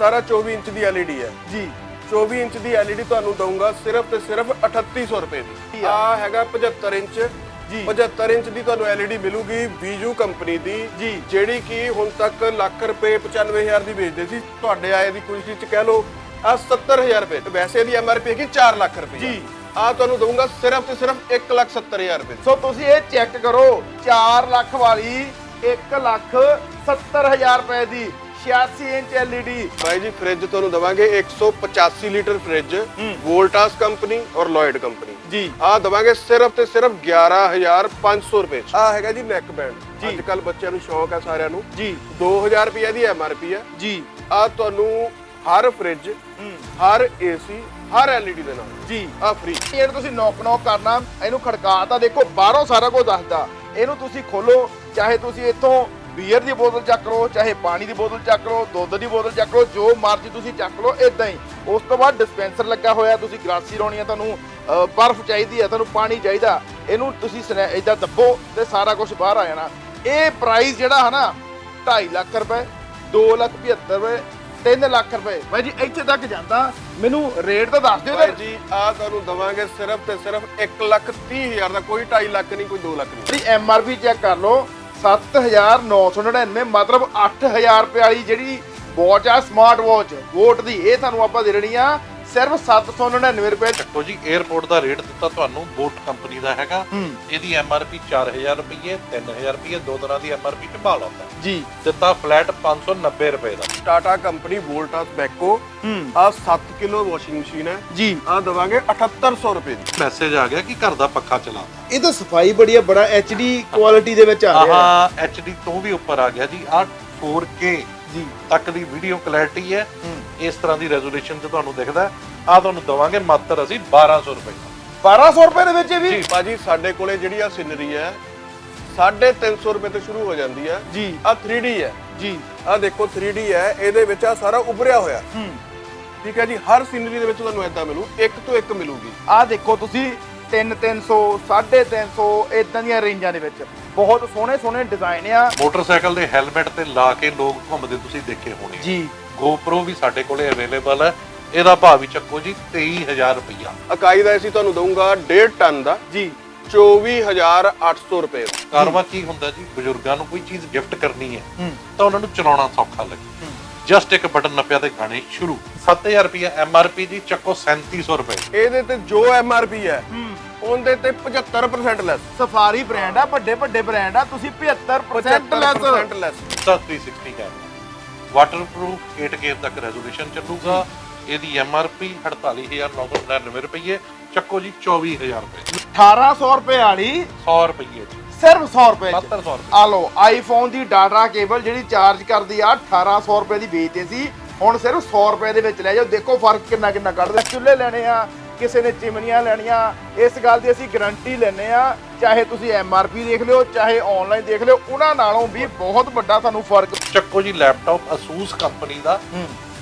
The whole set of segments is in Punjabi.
ਸਾਰਾ 24 ਇੰਚ ਦੀ LED ਹੈ ਜੀ 24 ਇੰਚ ਦੀ LED ਤੁਹਾਨੂੰ ਦਊਂਗਾ ਸਿਰਫ ਤੇ ਸਿਰਫ 3800 ਰੁਪਏ ਦੀ ਆ? ਹੈਗਾ 75 ਇੰਚ ਜੀ। 75 ਇੰਚ ਦੀ ਤੁਹਾਨੂੰ LED ਮਿਲੂਗੀ ਵੀਜੂ ਕੰਪਨੀ ਦੀ ਜੀ। ਜਿਹੜੀ ਕਿ ਹੁਣ ਤੱਕ ਲੱਖ ਰੁਪਏ 95000 ਦੀ ਵੇਚਦੇ ਸੀ ਤੁਹਾਡੇ ਆਏ ਦੀ ਖੁਸ਼ੀ ਚ ਕਹਿ ਲਓ ਆ 70000 ਰੁਪਏ ਤੇ ਵੈਸੇ ਦੀ MRP ਹੈਗੀ 4 ਲੱਖ ਰੁਪਏ ਜੀ। ਆ ਤੁਹਾਨੂੰ ਦਊਂਗਾ ਸਿਰਫ ਤੇ ਸਿਰਫ 170000 ਰੁਪਏ ਸੋ ਤੁਸੀਂ ਇਹ ਚੈੱਕ ਕਰੋ 4 ਲੱਖ ਵਾਲੀ 1 ਲੱਖ 70000 ਰੁਪਏ ਦੀ 86 ਇੰਚ LED ਭਾਈ ਜੀ ਫ੍ਰਿਜ ਤੁਹਾਨੂੰ ਦਵਾਂਗੇ 185 ਲੀਟਰ ਫ੍ਰਿਜ। ਵੋਲਟਾਸ ਕੰਪਨੀ ਔਰ ਲੋਇਡ ਕੰਪਨੀ ਜੀ। ਆ ਦਵਾਂਗੇ ਸਿਰਫ ਤੇ ਸਿਰਫ 11500 ਰੁਪਏ ਚ। ਆ ਹੈਗਾ ਜੀ ਨੈਕ ਬੈਂਡ। ਅੱਜ ਕੱਲ ਬੱਚਿਆਂ ਨੂੰ ਸ਼ੌਕ ਹੈ ਸਾਰਿਆਂ ਨੂੰ। ਜੀ। 2000 ਰੁਪਏ ਦੀ ਐਮਆਰਪੀ ਹੈ ਜੀ। ਆ ਤੁਹਾਨੂੰ ਹਰ ਫ੍ਰਿਜ ਹਰ ਏਸੀ ਹਰ ਐਲਈਡੀ ਦੇ ਨਾਲ। ਜੀ। ਆ ਫ੍ਰੀ ਇਹ ਤੁਸੀਂ ਨੌਕ ਨੌਕ ਕਰਨਾ ਇਹਨੂੰ ਖੜਕਾ ਤਾਂ ਦੇਖੋ ਬਾਹਰੋਂ ਸਾਰਾ ਕੁਝ ਦੱਸਦਾ। ਇਹਨੂੰ ਤੁਸੀਂ ਖੋਲੋ ਚਾਹੇ ਤੁਸੀਂ ਇੱਥੋਂ ਬੀਅਰ ਦੀ ਬੋਤਲ ਚੱਕ ਲਓ ਚਾਹੇ ਪਾਣੀ ਦੀ ਬੋਤਲ ਚੱਕ ਲਓ ਦੁੱਧ ਦੀ ਬੋਤਲ ਚੱਕ ਲਓ ਜੋ ਮਰਜ਼ੀ ਤੁਸੀਂ ਚੱਕ ਲਓ ਇਦਾਂ ਹੀ। ਉਸ ਤੋਂ ਬਾਅਦ ਡਿਸਪੈਂਸਰ ਲੱਗਾ ਹੋਇਆ ਤੁਸੀਂ ਗਲਾਸੀ ਲਾਉਣੀ ਆ ਤੁਹਾਨੂੰ ਬਰਫ਼ ਚਾਹੀਦੀ ਹੈ ਤੁਹਾਨੂੰ ਪਾਣੀ ਚਾਹੀਦਾ ਇਹਨੂੰ ਤੁਸੀਂ ਇਦਾਂ ਦੱਬੋ ਤੇ ਸਾਰਾ ਕੁਝ ਬਾਹਰ ਆ ਜਾਣਾ। ਇਹ ਪ੍ਰਾਈਸ ਜਿਹੜਾ ਹੈ ਨਾ 2.5 ਲੱਖ ਰੁਪਏ 2 ਲੱਖ 75 ਰੁਪਏ 3 ਲੱਖ ਰੁਪਏ। ਭਾਈ ਜੀ ਇੱਥੇ ਤੱਕ ਜਾਂਦਾ। ਮੈਨੂੰ ਰੇਟ ਤਾਂ ਦੱਸ ਦਿਓ ਭਾਈ। ਜੀ ਆ ਤੁਹਾਨੂੰ ਦਵਾਂਗੇ ਸਿਰਫ ਤੇ ਸਿਰਫ 1 ਲੱਖ 30 ਹਜ਼ਾਰ ਦਾ ਕੋਈ 2.5 ਲੱਖ ਨਹੀਂ ਕੋਈ 2 ਲੱਖ ਨਹੀਂ। ਜਿਹੜੀ ਐਮ ਆਰ ਪੀ ਚੈੱਕ ਕਰ ਲਓ। 7999 ਮਤਲਬ 8000 ਰੁਪਏ ਵਾਲੀ ਜਿਹੜੀ ਵਾਚ ਆ ਸਮਾਰਟ ਵਾਚ ਵੋਟ ਦੀ, ਇਹ ਤੁਹਾਨੂੰ ਆਪਾਂ ਦੇ ਦੇਣੀ ਆ ਸਿਰਫ 799 ਰੁਪਏ। ਚੱਕੋ ਜੀ 에어ਪੋਰਟ ਦਾ ਰੇਟ ਦਿੱਤਾ ਤੁਹਾਨੂੰ ਬੋਟ ਕੰਪਨੀ ਦਾ ਹੈਗਾ। ਹੂੰ। ਇਹਦੀ ਐਮਆਰਪੀ 4000 ਰੁਪਏ 3000 ਰੁਪਏ ਦੋ ਤਰ੍ਹਾਂ ਦੀ ਐਮਆਰਪੀ ਤੇ ਮਾਲ ਆਉਂਦਾ ਜੀ। ਦਿੱਤਾ ਫਲੈਟ 590 ਰੁਪਏ ਦਾ। ਟਾਟਾ ਕੰਪਨੀ ਵੋਲਟਾਸ ਬੈਕੋ ਹੂੰ। ਆ 7 ਕਿਲੋ ਵਾਸ਼ਿੰਗ ਮਸ਼ੀਨ ਹੈ। ਜੀ। ਆ ਦਵਾਂਗੇ 7800 ਰੁਪਏ ਦੀ। ਮੈਸੇਜ ਆ ਗਿਆ ਕਿ ਘਰ ਦਾ ਪੱਖਾ ਚਲਾ। ਇਹ ਤਾਂ ਸਫ਼ਾਈ ਬੜੀ ਆ ਬੜਾ ਐਚਡੀ ਕੁਆਲਿਟੀ ਦੇ ਵਿੱਚ ਆ ਰਿਹਾ। ਆਹ ਐਚਡੀ ਤੋਂ ਵੀ ਉੱਪਰ ਆ ਗਿਆ ਜੀ। ਆ 4K ਜੀ। ਤੱਕ ਦੀ ਵੀਡੀਓ ਕੁਆਲਿਟੀ ਹੈ। ਹੂੰ। ਇਸ ਤਰ੍ਹਾਂ ਦੀ ਰੈਜ਼ੋਲੂਸ਼ਨ ਚ ਤੁਹਾਨੂੰ ਦਿਖਦਾ ਆ ਤੁਹਾਨੂੰ ਦਵਾਂਗੇ ਮਾਤਰ ਅਸੀਂ 1200 ਰੁਪਏ ਦਾ। 1200 ਰੁਪਏ ਦੇ ਵਿੱਚ ਇਹ ਵੀ? ਜੀ ਭਾਜੀ ਸਾਡੇ ਕੋਲੇ ਜਿਹੜੀ ਆ ਸਿਨਰੀ ਹੈ 350 ਰੁਪਏ ਤੋਂ ਸ਼ੁਰੂ ਹੋ ਜਾਂਦੀ ਹੈ। ਜੀ। ਆ 3D ਹੈ। ਜੀ। ਆ ਦੇਖੋ 3D ਹੈ ਇਹਦੇ ਵਿੱਚ ਆ ਸਾਰਾ ਉਭਰਿਆ ਹੋਇਆ। ਹੂੰ। ਠੀਕ ਹੈ ਜੀ ਹਰ ਸਿਨਰੀ ਦੇ ਵਿੱਚ ਤੁਹਾਨੂੰ ਏਦਾਂ ਮਿਲੂ ਇੱਕ ਤੋਂ ਇੱਕ ਮਿਲੂਗੀ। ਆਹ ਦੇਖੋ ਤੁਸੀਂ 3 300 350 ਇਦਾਂ ਦੀਆਂ ਰੇਂਜਾਂ ਦੇ ਵਿੱਚ। ਬਹੁਤ ਸੋਹਣੇ ਸੋਹਣੇ ਡਿਜ਼ਾਈਨ ਆ। ਮੋਟਰਸਾਈਕਲ ਦੇ ਹੈਲਮਟ ਤੇ ਲਾ ਕੇ ਲੋਕ ਘੁੰਮਦੇ ਤੁਸੀਂ ਦੇਖੇ ਹੋਣੇ। ਆ। ਜੀ। GoPro ਵੀ ਸਾਡੇ ਕੋਲੇ ਅਵੇਲੇਬਲ ਹੈ। ਇਹਦਾ ਭਾਅ ਵੀ ਚੱਕੋ ਜੀ 23000 ਰੁਪਈਆ। ਇਕਾਈ ਦਾ ਅਸੀਂ ਤੁਹਾਨੂੰ ਦਊਂਗਾ 1.5 ਟਨ ਦਾ। ਜੀ। 24800 ਰੁਪਏ ਕਾਰਵਾ ਕੀ ਹੁੰਦਾ ਜੀ? ਬਜ਼ੁਰਗਾਂ ਨੂੰ ਕੋਈ ਚੀਜ਼ ਗਿਫਟ ਕਰਨੀ ਹੈ ਤਾਂ ਉਹਨਾਂ ਨੂੰ ਚਲਾਉਣਾ ਸੌਖਾ ਲੱਗੇ। ਜਸਟ ਇੱਕ ਬਟਨ ਨੱਪਿਆ ਤੇ ਗਾਣੇ ਸ਼ੁਰੂ। 7000 ਰੁਪਏ ਐਮਆਰਪੀ ਦੀ ਚੱਕੋ 3700 ਰੁਪਏ। ਇਹਦੇ ਤੇ ਜੋ ਐਮਆਰਪੀ ਹੈ ਹੂੰ। ਉਹਦੇ ਤੇ 75% ਲੈਸ ਸਫਾਰੀ ਬ੍ਰਾਂਡ ਆ ਵੱਡੇ ਵੱਡੇ ਬ੍ਰਾਂਡ ਆ ਤੁਸੀਂ 75% ਲੈਸ 75% ਲੈਸ ਤਾਂ 360 ਕੈਮਰਾ ਵਾਟਰਪ੍ਰੂਫ 8 ਗੇਅਰ ਤੱਕ ਰੈਜ਼ੋਲੂਸ਼ਨ ਚੱਲੂਗਾ। ਇਹਦੀ ਐਮਆਰਪੀ 48999 ਰੁਪਏ। ਚੱਕੋ ਜੀ 24000 ਰੁਪਏ। 1800 ਰੁਪਏ ਵਾਲੀ। 100 ਰੁਪਏ ਜੀ। ਸਿਰਫ 100 ਰੁਪਏ ਚ। ਮਾਤਰ 100 ਰੁਪਏ। ਆ ਲਓ ਆਈਫੋਨ ਦੀ ਡਾਟਾ ਕੇਬਲ ਜਿਹੜੀ ਚਾਰਜ ਕਰਦੀ ਆ 1800 ਰੁਪਏ ਦੀ ਵੇਚਦੇ ਸੀ। ਹੁਣ ਸਿਰਫ 100 ਰੁਪਏ ਦੇ ਵਿੱਚ ਲੈ ਜਾਓ। ਦੇਖੋ ਫ਼ਰਕ ਕਿੰਨਾ ਕਿੰਨਾ ਕੱਢਦਾ ਚੁੱਲ੍ਹੇ ਲੈਣੇ ਆ। ਕਿਸੇ ਨੇ ਚਿਮਨੀਆਂ ਲੈਣੀਆਂ ਇਸ ਗੱਲ ਦੀ ਅਸੀਂ ਗਾਰੰਟੀ ਲੈਨੇ ਆ ਚਾਹੇ ਤੁਸੀਂ ਐਮਆਰਪੀ ਦੇਖ ਲਿਓ ਚਾਹੇ ਆਨਲਾਈਨ ਦੇਖ ਲਿਓ ਉਹਨਾਂ ਨਾਲੋਂ ਵੀ ਬਹੁਤ ਵੱਡਾ ਤੁਹਾਨੂੰ ਫ਼ਰਕ ਚੱਕੋ ਜੀ ਲੈਪਟਾਪ Asus ਕੰਪਨੀ ਦਾ।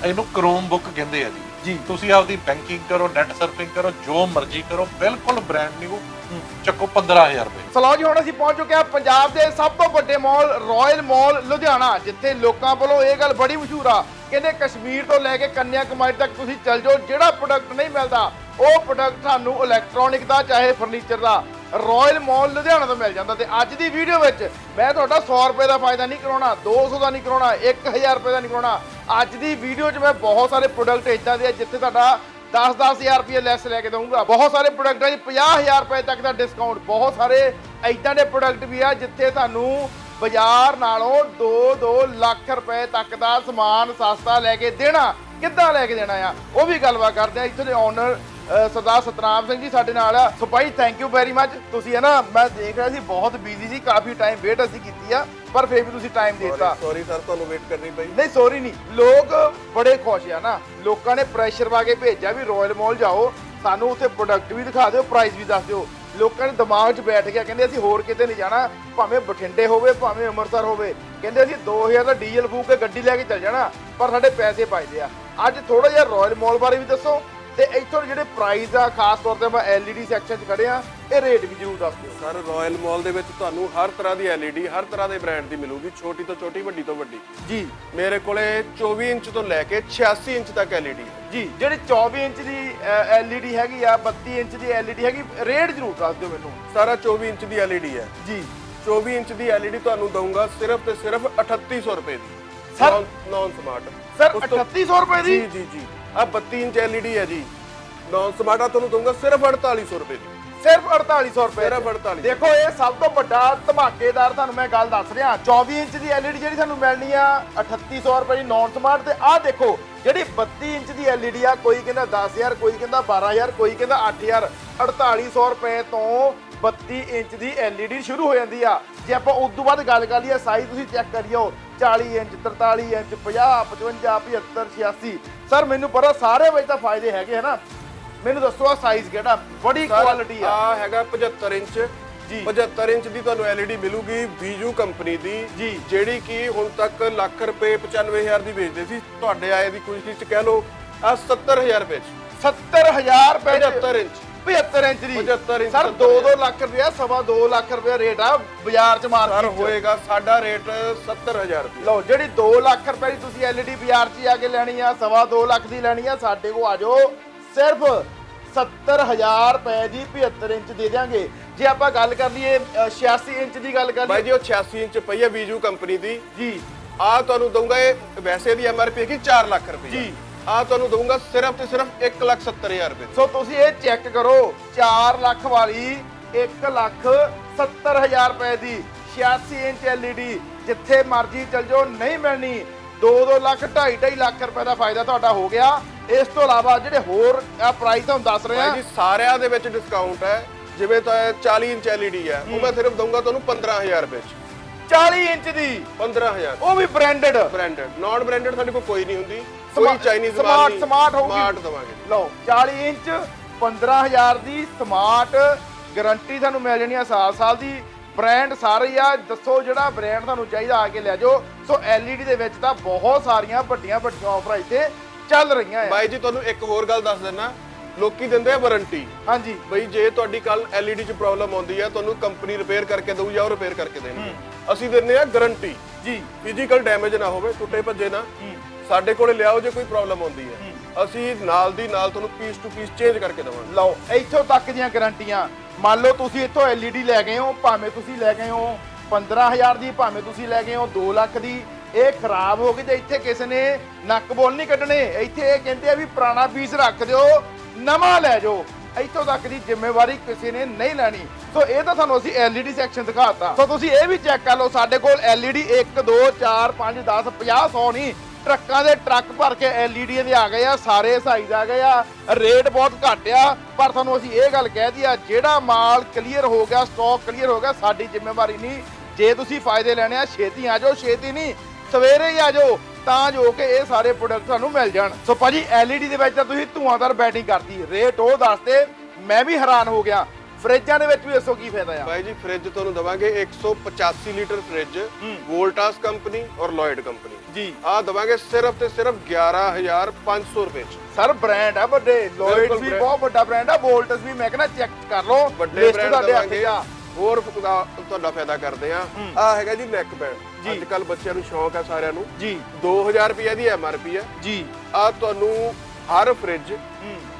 ਇਹਨੂੰ ਕ੍ਰੋਮ ਬੁੱਕ ਕਹਿੰਦੇ ਆ ਜੀ। ਜੀ। ਤੁਸੀਂ ਆਪਦੀ ਬੈਂਕਿੰਗ ਕਰੋ ਨੈਟ ਸਰਫਿੰਗ ਕਰੋ ਜੋ ਮਰਜ਼ੀ ਕਰੋ ਬਿਲਕੁਲ ਬ੍ਰਾਂਡ ਨਿਊ ਚੱਕੋ 15000 ਰੁਪਏ। ਸਲੋ ਜੀ ਹੁਣ ਅਸੀਂ ਪਹੁੰਚ ਚੁੱਕੇ ਹਾਂ ਪੰਜਾਬ ਦੇ ਸਭ ਤੋਂ ਵੱਡੇ ਮਾਲ ਰਾਇਲ ਮਾਲ ਲੁਧਿਆਣਾ ਜਿੱਥੇ ਲੋਕਾਂ ਵੱਲੋਂ ਇਹ ਗੱਲ ਬੜੀ ਮਸ਼ਹੂਰ ਆ। ਕਹਿੰਦੇ ਕਸ਼ਮੀਰ ਤੋਂ ਲੈ ਕੇ ਕੰਨਿਆ ਕੁਮਾਰੀ ਤੱਕ ਤੁਸੀਂ ਚੱਲ ਜਾਓ ਜਿਹੜਾ ਪ੍ਰੋਡਕਟ ਨਹੀਂ ਮਿਲਦਾ ਉਹ ਪ੍ਰੋਡਕਟ ਤੁਹਾਨੂੰ ਇਲੈਕਟ੍ਰੋਨਿਕ ਦਾ, ਚਾਹੇ ਫਰਨੀਚਰ ਦਾ ਰਾਇਲ ਮਾਲ ਲੁਧਿਆਣਾ ਤੋਂ ਮਿਲ ਜਾਂਦਾ। ਤੇ ਅੱਜ ਦੀ ਵੀਡੀਓ ਵਿੱਚ ਮੈਂ ਤੁਹਾਡਾ 100 ਰੁਪਏ ਦਾ ਫਾਇਦਾ ਨਹੀਂ ਕਰਾਉਣਾ 200 ਦਾ ਨਹੀਂ ਕਰਾਉਣਾ 1000 ਰੁਪਏ ਦਾ ਨਹੀਂ ਕਰਾਉਣਾ। ਅੱਜ ਦੀ ਵੀਡੀਓ 'ਚ ਮੈਂ ਬਹੁਤ ਸਾਰੇ ਪ੍ਰੋਡਕਟ ਇਦਾਂ ਦੇ ਆ, ਜਿੱਥੇ ਤੁਹਾਡਾ 10-10000 ਰੁਪਏ ਲੈਸ ਲੈ ਕੇ ਦਊਂਗਾ। ਬਹੁਤ ਸਾਰੇ ਪ੍ਰੋਡਕਟ ਪ੍ਰੋਡਕਟਾਂ 'ਚ 50000 ਰੁਪਏ ਤੱਕ ਦਾ ਡਿਸਕਾਊਂਟ ਬਹੁਤ ਸਾਰੇ ਐਦਾਂ ਦੇ ਪ੍ਰੋਡਕਟ ਵੀ ਆ, ਜਿੱਥੇ ਤੁਹਾਨੂੰ ਬਾਜ਼ਾਰ ਨਾਲੋਂ 2-2 ਲੱਖ ਰੁਪਏ ਤੱਕ ਦਾ ਸਮਾਨ ਸਸਤਾ ਲੈ ਕੇ ਦੇਣਾ, ਕਿੱਦਾਂ ਲੈ ਕੇ ਦੇਣਾ ਆ, ਉਹ ਵੀ ਗੱਲਬਾਤ ਕਰਦੇ ਆ। ਇੱਥੇ ਦੇ ਓਨਰ ਸਰਦਾਰ ਸਤਨਾਮ ਸਿੰਘ ਜੀ ਸਾਡੇ ਨਾਲ ਆ। ਸੋ ਭਾਈ ਥੈਂਕ ਯੂ ਵੈਰੀ ਮੱਚ ਤੁਸੀਂ ਹੈ ਨਾ ਮੈਂ ਦੇਖ ਰਿਹਾ ਸੀ ਬਹੁਤ ਬਿਜ਼ੀ ਸੀ ਕਾਫੀ ਟਾਈਮ ਵੇਟ ਅਸੀਂ ਕੀਤੀ ਆ ਪਰ ਫਿਰ ਵੀ ਤੁਸੀਂ ਟਾਈਮ ਦਿੱਤਾ। ਸੌਰੀ ਸਰ ਤੁਹਾਨੂੰ ਵੇਟ ਕਰਨੀ ਪਈ। ਨਹੀਂ ਸੌਰੀ ਨਹੀਂ। ਲੋਕ ਬੜੇ ਖੁਸ਼ ਆ ਨਾ। ਲੋਕਾਂ ਨੇ ਪ੍ਰੈਸ਼ਰ ਪਾ ਕੇ ਭੇਜਿਆ ਵੀ ਰਾਇਲ ਮਾਲ ਜਾਓ। ਸਾਨੂੰ ਉੱਥੇ ਪ੍ਰੋਡਕਟ ਵੀ ਦਿਖਾ ਦਿਓ ਪ੍ਰਾਈਸ ਵੀ ਦੱਸ ਦਿਓ। ਲੋਕਾਂ ਦੇ ਦਿਮਾਗ 'ਚ ਬੈਠ ਗਿਆ ਕਹਿੰਦੇ ਅਸੀਂ ਹੋਰ ਕਿਤੇ ਨਹੀਂ ਜਾਣਾ। ਭਾਵੇਂ ਬਠਿੰਡੇ ਹੋਵੇ ਭਾਵੇਂ ਅੰਮ੍ਰਿਤਸਰ ਹੋਵੇ। ਕਹਿੰਦੇ ਅਸੀਂ 2000 ਦਾ ਡੀਜ਼ਲ ਫੂਕ ਕੇ ਗੱਡੀ ਲੈ ਕੇ ਚੱਲ ਜਾਣਾ ਪਰ ਸਾਡੇ ਪੈਸੇ ਪਾਈਦੇ ਆ। ਅੱਜ ਥੋੜਾ ਜਿਹਾ ਰਾਇਲ ਮਾਲ ਬਾਰੇ ਵੀ ਦੱਸੋ। ਤੇ ਇੱਥੋਂ ਦੇ ਜਿਹੜੇ ਪ੍ਰਾਈਸ ਆ ਖਾਸ ਤੌਰ ਤੇ ਆਪਾਂ LED ਸੈਕਸ਼ਨ 'ਚ ਖੜੇ ਆ ਇਹ ਰੇਟ ਵੀ ਜ਼ਰੂਰ ਦੱਸ ਦਿਓ। ਸਰ ਰਾਇਲ ਮਾਲ ਦੇ ਵਿੱਚ ਤੁਹਾਨੂੰ ਹਰ ਤਰ੍ਹਾਂ ਦੀ LED ਹਰ ਤਰ੍ਹਾਂ ਦੇ ਬ੍ਰਾਂਡ ਦੀ ਮਿਲੂਗੀ ਛੋਟੀ ਤੋਂ ਛੋਟੀ ਵੱਡੀ ਤੋਂ ਵੱਡੀ। ਜੀ। ਮੇਰੇ ਕੋਲੇ 24 ਇੰਚ ਤੋਂ ਲੈ ਕੇ 86 ਇੰਚ ਤੱਕ LED ਹੈ ਜੀ ਜਿਹੜੀ 24 ਇੰਚ ਦੀ ਅ, LED ਹੈਗੀ ਆ 32 ਇੰਚ ਦੀ LED ਹੈਗੀ ਰੇਟ ਜ਼ਰੂਰ ਦੱਸ ਦਿਓ ਮੈਨੂੰ। ਸਾਰਾ 24 ਇੰਚ ਦੀ LED ਹੈ। ਜੀ। 24 ਇੰਚ ਦੀ LED ਤੁਹਾਨੂੰ ਦਊਂਗਾ ਸਿਰਫ ਤੇ ਸਿਰਫ 3800 ਰੁਪਏ ਦੀ। Sir- ਨੌਨ ਸਮਾਰਟ ਸਰ 3800 ਰੁਪਏ ਦੀ? ਜੀ ਜੀ ਜੀ। ਆ 32 ਇੰਚ LED ਹੈ ਜੀ। ਨੌਨ ਸਮਾਰਟ ਆ ਤੁਹਾਨੂੰ ਦਊਂਗਾ ਸਿਰਫ 4800 ਰੁਪਏ ਦੀ। ਸਿਰਫ 4800 ਰੁਪਏ ਸਿਰਫ 48 ਦੇਖੋ ਇਹ ਸਭ ਤੋਂ ਵੱਡਾ ਧਮਾਕੇਦਾਰ ਤੁਹਾਨੂੰ ਮੈਂ ਗੱਲ ਦੱਸ ਰਿਹਾ। 24 ਇੰਚ ਦੀ LED ਜਿਹੜੀ ਤੁਹਾਨੂੰ ਮਿਲਣੀ ਆ 3800 ਰੁਪਏ ਦੀ ਨੌਨ ਸਮਾਰਟ ਤੇ ਆਹ ਦੇਖੋ ਜਿਹੜੀ 32 ਇੰਚ ਦੀ LED ਆ ਕੋਈ ਕਹਿੰਦਾ 10000 ਕੋਈ ਕਹਿੰਦਾ 12000 ਕੋਈ ਕਹਿੰਦਾ 8000 4800 ਰੁਪਏ ਤੋਂ 32 ਇੰਚ ਦੀ LED ਸ਼ੁਰੂ ਹੋ ਜਾਂਦੀ ਆ। ਜੇ ਆਪਾਂ ਉਸ ਤੋਂ ਬਾਅਦ ਗੱਲ ਕਰ ਲਈਏ ਸਾਈਜ਼ ਤੁਸੀਂ ਚੈੱਕ ਕਰਿਓ। 40 ਇੰਚ 43 ਇੰਚ 50 55 75 86 ਸਰ ਮੈਨੂੰ ਪਤਾ ਸਾਰੇ ਵਿੱਚ ਤਾਂ ਫਾਇਦੇ ਹੈਗੇ ਹੈ ਨਾ ਮੈਨੂੰ ਦੱਸੋ ਆ ਸਾਈਜ਼ ਕਿਹੜਾ? ਬੜੀ ਕੁਆਲਿਟੀ ਆ। ਆ ਹੈਗਾ 75 ਇੰਚ। ਜੀ। 75 ਇੰਚ ਦੀ ਤੁਹਾਨੂੰ LED ਮਿਲੂਗੀ ਵੀਜੂ ਕੰਪਨੀ ਦੀ। ਜੀ। ਜਿਹੜੀ ਕਿ ਹੁਣ ਤੱਕ ਲੱਖ ਰੁਪਏ 95000 ਦੀ ਵੇਚਦੇ ਸੀ। ਤੁਹਾਡੇ ਆਏ ਦੀ ਖੁਸ਼ੀ ਚ ਕਹਿ ਲਓ ਆ 70000 ਰੁਪਏ ਚ। 70000 ਰੁਪਏ 75 ਇੰਚ। 75 ਇੰਚ ਦੀ। 75 ਇੰਚ, ਸਰ 2-2 ਲੱਖ ਰੁਪਏ ਸਵਾ 2 ਲੱਖ ਰੁਪਏ ਰੇਟ ਆ ਬਾਜ਼ਾਰ ਚ ਸਰ ਮਾਰਕੀਟ ਹੋਏਗਾ ਸਾਡਾ ਰੇਟ 70000 ਰੁਪਏ ਲਓ ਜਿਹੜੀ 2 ਲੱਖ ਰੁਪਏ ਦੀ ਤੁਸੀਂ LED ਬਾਜ਼ਾਰ 'ਚ ਆ ਕੇ ਲੈਣੀ ਆ ਸਵਾ 2 ਲੱਖ ਦੀ ਲੈਣੀ ਆ ਸਾਡੇ ਕੋਲ ਆ ਜਾਓ। ਸਿਰਫ 70000 ਰੁਪਏ ਦੀ 75 ਇੰਚ ਦੇ ਦਿਆਂਗੇ। ਜੇ ਆਪਾਂ ਗੱਲ ਕਰ ਲਈਏ ਅ, 86 ਇੰਚ ਦੀ ਗੱਲ ਕਰ ਲਈਏ। ਜੀ ਉਹ 86 ਇੰਚ ਪਈ ਹੈ ਵੀਜੂ ਕੰਪਨੀ ਦੀ। ਜੀ। ਆ ਤੁਹਾਨੂੰ ਦਊਂਗਾ ਇਹ ਵੈਸੇ ਦੀ ਐਮਆਰਪੀ ਹੈਗੀ 4 ਲੱਖ ਰੁਪਏ ਜੀ। ਆ ਤੁਹਾਨੂੰ ਦਊਂਗਾ ਸਿਰਫ ਤੇ ਸਿਰਫ 170000 ਰੁਪਏ। ਸੋ ਤੁਸੀਂ ਇਹ ਚੈੱਕ ਕਰੋ 4 ਲੱਖ ਵਾਲੀ 1 ਲੱਖ 70000 ਰੁਪਏ ਦੀ 86 ਇੰਚ LED ਜਿੱਥੇ ਮਰਜ਼ੀ ਚਲ ਜਾਓ ਨਹੀਂ ਮਿਲਣੀ। 2-2 ਲੱਖ 2.5 ਲੱਖ ਰੁਪਏ ਦਾ ਫਾਇਦਾ ਤੁਹਾਡਾ ਹੋ ਗਿਆ। ਇਸ ਤੋਂ ਇਲਾਵਾ ਜਿਹੜੇ ਹੋਰ ਪ੍ਰਾਈਸ ਤੁਹਾਨੂੰ ਦੱਸ ਰਹੇ। ਜੀ ਸਾਰਿਆਂ ਦੇ ਵਿੱਚ ਡਿਸਕਾਊਂਟ ਹੈ। ਜਿਵੇਂ ਤਾਂ ਇਹ 40 ਇੰਚ LED ਹੈ ਉਹ ਮੈਂ ਸਿਰਫ ਦਊਂਗਾ ਤੁਹਾਨੂੰ 15000 ਰੁਪਏ ਚ। 40 ਇੰਚ ਦੀ? 15000 ਉਹ ਵੀ ਬ੍ਰਾਂਡਡ ਬ੍ਰਾਂਡਡ ਨਾਨ ਬ੍ਰਾਂਡਡ ਸਾਡੇ ਕੋਲ ਕੋਈ ਨਹੀਂ ਹੁੰਦੀ। ਕੋਈ ਚਾਈਨੀਜ਼ smart- smart ਹੋਊਗੀ। ਸਮਾਰਟ ਦਵਾਂਗੇ। ਲਓ 40 ਇੰਚ 15000 ਦੀ ਸਮਾਰਟ ਗਾਰੰਟੀ ਤੁਹਾਨੂੰ ਮਿਲ ਜਾਣੀ ਆ ਸਾਲ ਸਾਲ ਦੀ। ਬ੍ਰਾਂਡ ਸਾਰੇ ਆ ਦੱਸੋ ਜਿਹੜਾ ਬ੍ਰਾਂਡ ਤੁਹਾਨੂੰ ਚਾਹੀਦਾ ਆ ਕੇ ਲੈ ਜਾਓ। ਸੋ LED ਦੇ ਵਿੱਚ ਤਾਂ ਬਹੁਤ ਸਾਰੀਆਂ ਵੱਡੀਆਂ ਵੱਡੀਆਂ ਆਫਰਾਂ ਇੱਥੇ ਚੱਲ ਰਹੀਆਂ ਆ। ਬਾਈ ਜੀ ਤੁਹਾਨੂੰ ਇੱਕ ਹੋਰ ਗੱਲ ਦੱਸ ਦਿੰਨਾ। ਲੋਕੀ ਦਿੰਦੇ ਆ ਵਾਰੰਟੀ ਹਾਂਜੀ। ਬਈ ਜੇ ਤੁਹਾਡੀ ਕੱਲ LED 'ਚ ਪ੍ਰੋਬਲਮ ਆਉਂਦੀ ਹੈ ਤੁਹਾਨੂੰ ਕੰਪਨੀ ਰਿਪੇਅਰ ਕਰਕੇ ਦਊ ਜਾਂ ਉਹ ਰਿਪੇਅਰ ਕਰਕੇ ਦੇਣਗੇ। ਅਸੀਂ ਦਿੰਦੇ ਆ ਗਾਰੰਟੀ ਜੀ। ਫਿਜ਼ੀਕਲ ਡੈਮੇਜ ਨਾ ਹੋਵੇ ਟੁੱਟੇ ਭੱਜੇ ਨਾ। ਸਾਡੇ ਕੋਲੇ ਲਿਆਓ ਜੇ ਕੋਈ ਪ੍ਰੋਬਲਮ ਆਉਂਦੀ ਹੈ। ਅਸੀਂ ਨਾਲ ਦੀ ਨਾਲ ਤੁਹਾਨੂੰ ਪੀਸ ਟੂ ਪੀਸ ਚੇਂਜ ਕਰਕੇ ਦੇਵਾਂਗੇ। ਲਓ ਇੱਥੋਂ ਤੱਕ ਦੀਆਂ ਗਾਰੰਟੀਆਂ ਮੰਨ ਲਓ ਤੁਸੀਂ ਇੱਥੋਂ LED ਲੈ ਗਏ ਹੋ ਭਾਵੇਂ ਤੁਸੀਂ ਲੈ ਗਏ ਹੋ 15000 ਦੀ ਭਾਵੇਂ ਤੁਸੀਂ ਲੈ ਗਏ ਹੋ 2 ਲੱਖ ਦੀ। ਇਹ ਖਰਾਬ ਹੋ ਗਈ ਤੇ ਇੱਥੇ ਕਿਸੇ ਨੇ ਨੱਕ ਬੋਲ ਨਹੀਂ ਕੱਢਣੇ। ਇੱਥੇ ਇਹ ਕਹਿੰਦੇ ਆ ਵੀ ਪੁਰਾਣਾ ਪੀਸ ਰੱਖ ਦਿਓ ਨਵਾਂ ਲੈ ਜਾਓ। ਇੱਥੋਂ ਤੱਕ ਦੀ ਜ਼ਿੰਮੇਵਾਰੀ ਕਿਸੇ ਨੇ ਨਹੀਂ ਲੈਣੀ। ਸੋ ਇਹ ਤਾਂ ਤੁਹਾਨੂੰ ਅਸੀਂ LED ਸੈਕਸ਼ਨ ਦਿਖਾਤਾ। ਸੋ ਤੁਸੀਂ ਇਹ ਵੀ ਚੈੱਕ ਕਰ ਲਓ ਸਾਡੇ ਕੋਲ LED 1 2 4 5 10 50 100 ਨਹੀਂ। ਟਰੱਕਾਂ ਦੇ ਟਰੱਕ ਭਰ ਕੇ LED ਦੇ ਆ ਗਏ ਆ, ਸਾਰੇ ਸਾਈਜ਼ ਆ ਗਏ ਆ ਰੇਟ ਬਹੁਤ ਘੱਟ ਆ। ਪਰ ਤੁਹਾਨੂੰ ਅਸੀਂ ਇਹ ਗੱਲ ਕਹਿ ਦਈਆ ਜਿਹੜਾ ਮਾਲ ਕਲੀਅਰ ਹੋ ਗਿਆ ਸਟਾਕ ਕਲੀਅਰ ਹੋ ਗਿਆ, ਸਾਡੀ ਜ਼ਿੰਮੇਵਾਰੀ ਨਹੀਂ। ਜੇ ਤੁਸੀਂ ਫਾਇਦੇ ਲੈਣੇ ਆ, ਛੇਤੀ ਆ ਜਾਓ, ਛੇਤੀ ਨਹੀਂ, ਸਵੇਰੇ ਹੀ ਆ ਜਾਓ, ਤਾਂ ਜੋ ਕਿ ਇਹ ਸਾਰੇ ਪ੍ਰੋਡਕਟ ਤੁਹਾਨੂੰ ਮਿਲ ਜਾਣ। ਸੋ ਭਾਜੀ LED ਦੇ ਵਿੱਚ ਤਾਂ ਤੁਸੀਂ ਧੂਆਂਦਾਰ ਬੈਟਿੰਗ ਕਰਤੀ। ਰੇਟ ਉਹ ਦੱਸਦੇ ਮੈਂ ਵੀ ਹੈਰਾਨ ਹੋ ਗਿਆ। ਫਰਿੱਜਾਂ ਦੇ ਵਿੱਚ ਵੀ ਦੱਸੋ ਕੀ ਫਾਇਦਾ ਆ? ਬਾਈ ਜੀ ਫ੍ਰਿਜ ਤੁਹਾਨੂੰ ਦਵਾਂਗੇ 185 ਲੀਟਰ ਫ੍ਰਿਜ ਵੋਲਟਾਸ ਕੰਪਨੀ ਔਰ ਲੋਇਡ ਕੰਪਨੀ। ਜੀ। ਆ ਦਵਾਂਗੇ ਸਿਰਫ ਤੇ ਸਿਰਫ 11500 ਰੁਪਏ ਚ। ਸਰ ਬ੍ਰਾਂਡ ਆ ਵੱਡੇ। ਲੋਇਡ ਬਿਲਕੁਲ ਵੀ brand- ਬਹੁਤ ਵੱਡਾ ਬ੍ਰਾਂਡ ਆ ਵੋਲਟਸ ਵੀ ਮੈਂ ਕਹਿੰਦਾ ਚੈੱਕ ਕਰ ਲਓ ਵੱਡੇ ਬ੍ਰਾਂਡ ਤੁਹਾਡੇ ਹੱਥ 'ਚ ਦਵਾਂਗੇ ਆ। ਹੋਰ ਫ- ਤੁਹਾਡਾ ਫਾਇਦਾ ਕਰਦੇ ਆ। ਆ ਹੈਗਾ ਜੀ ਨੈਕ ਬੈਂਡ ਜੀ। ਅੱਜ ਕੱਲ ਬੱਚਿਆਂ ਨੂੰ ਸ਼ੌਂਕ ਹੈ ਸਾਰਿਆਂ ਨੂੰ। ਜੀ। 2000 ਰੁਪਏ ਦੀ ਐਮਆਰਪੀ ਹੈ ਜੀ। ਆ ਤੁਹਾਨੂੰ ਹਰ ਫ੍ਰਿਜ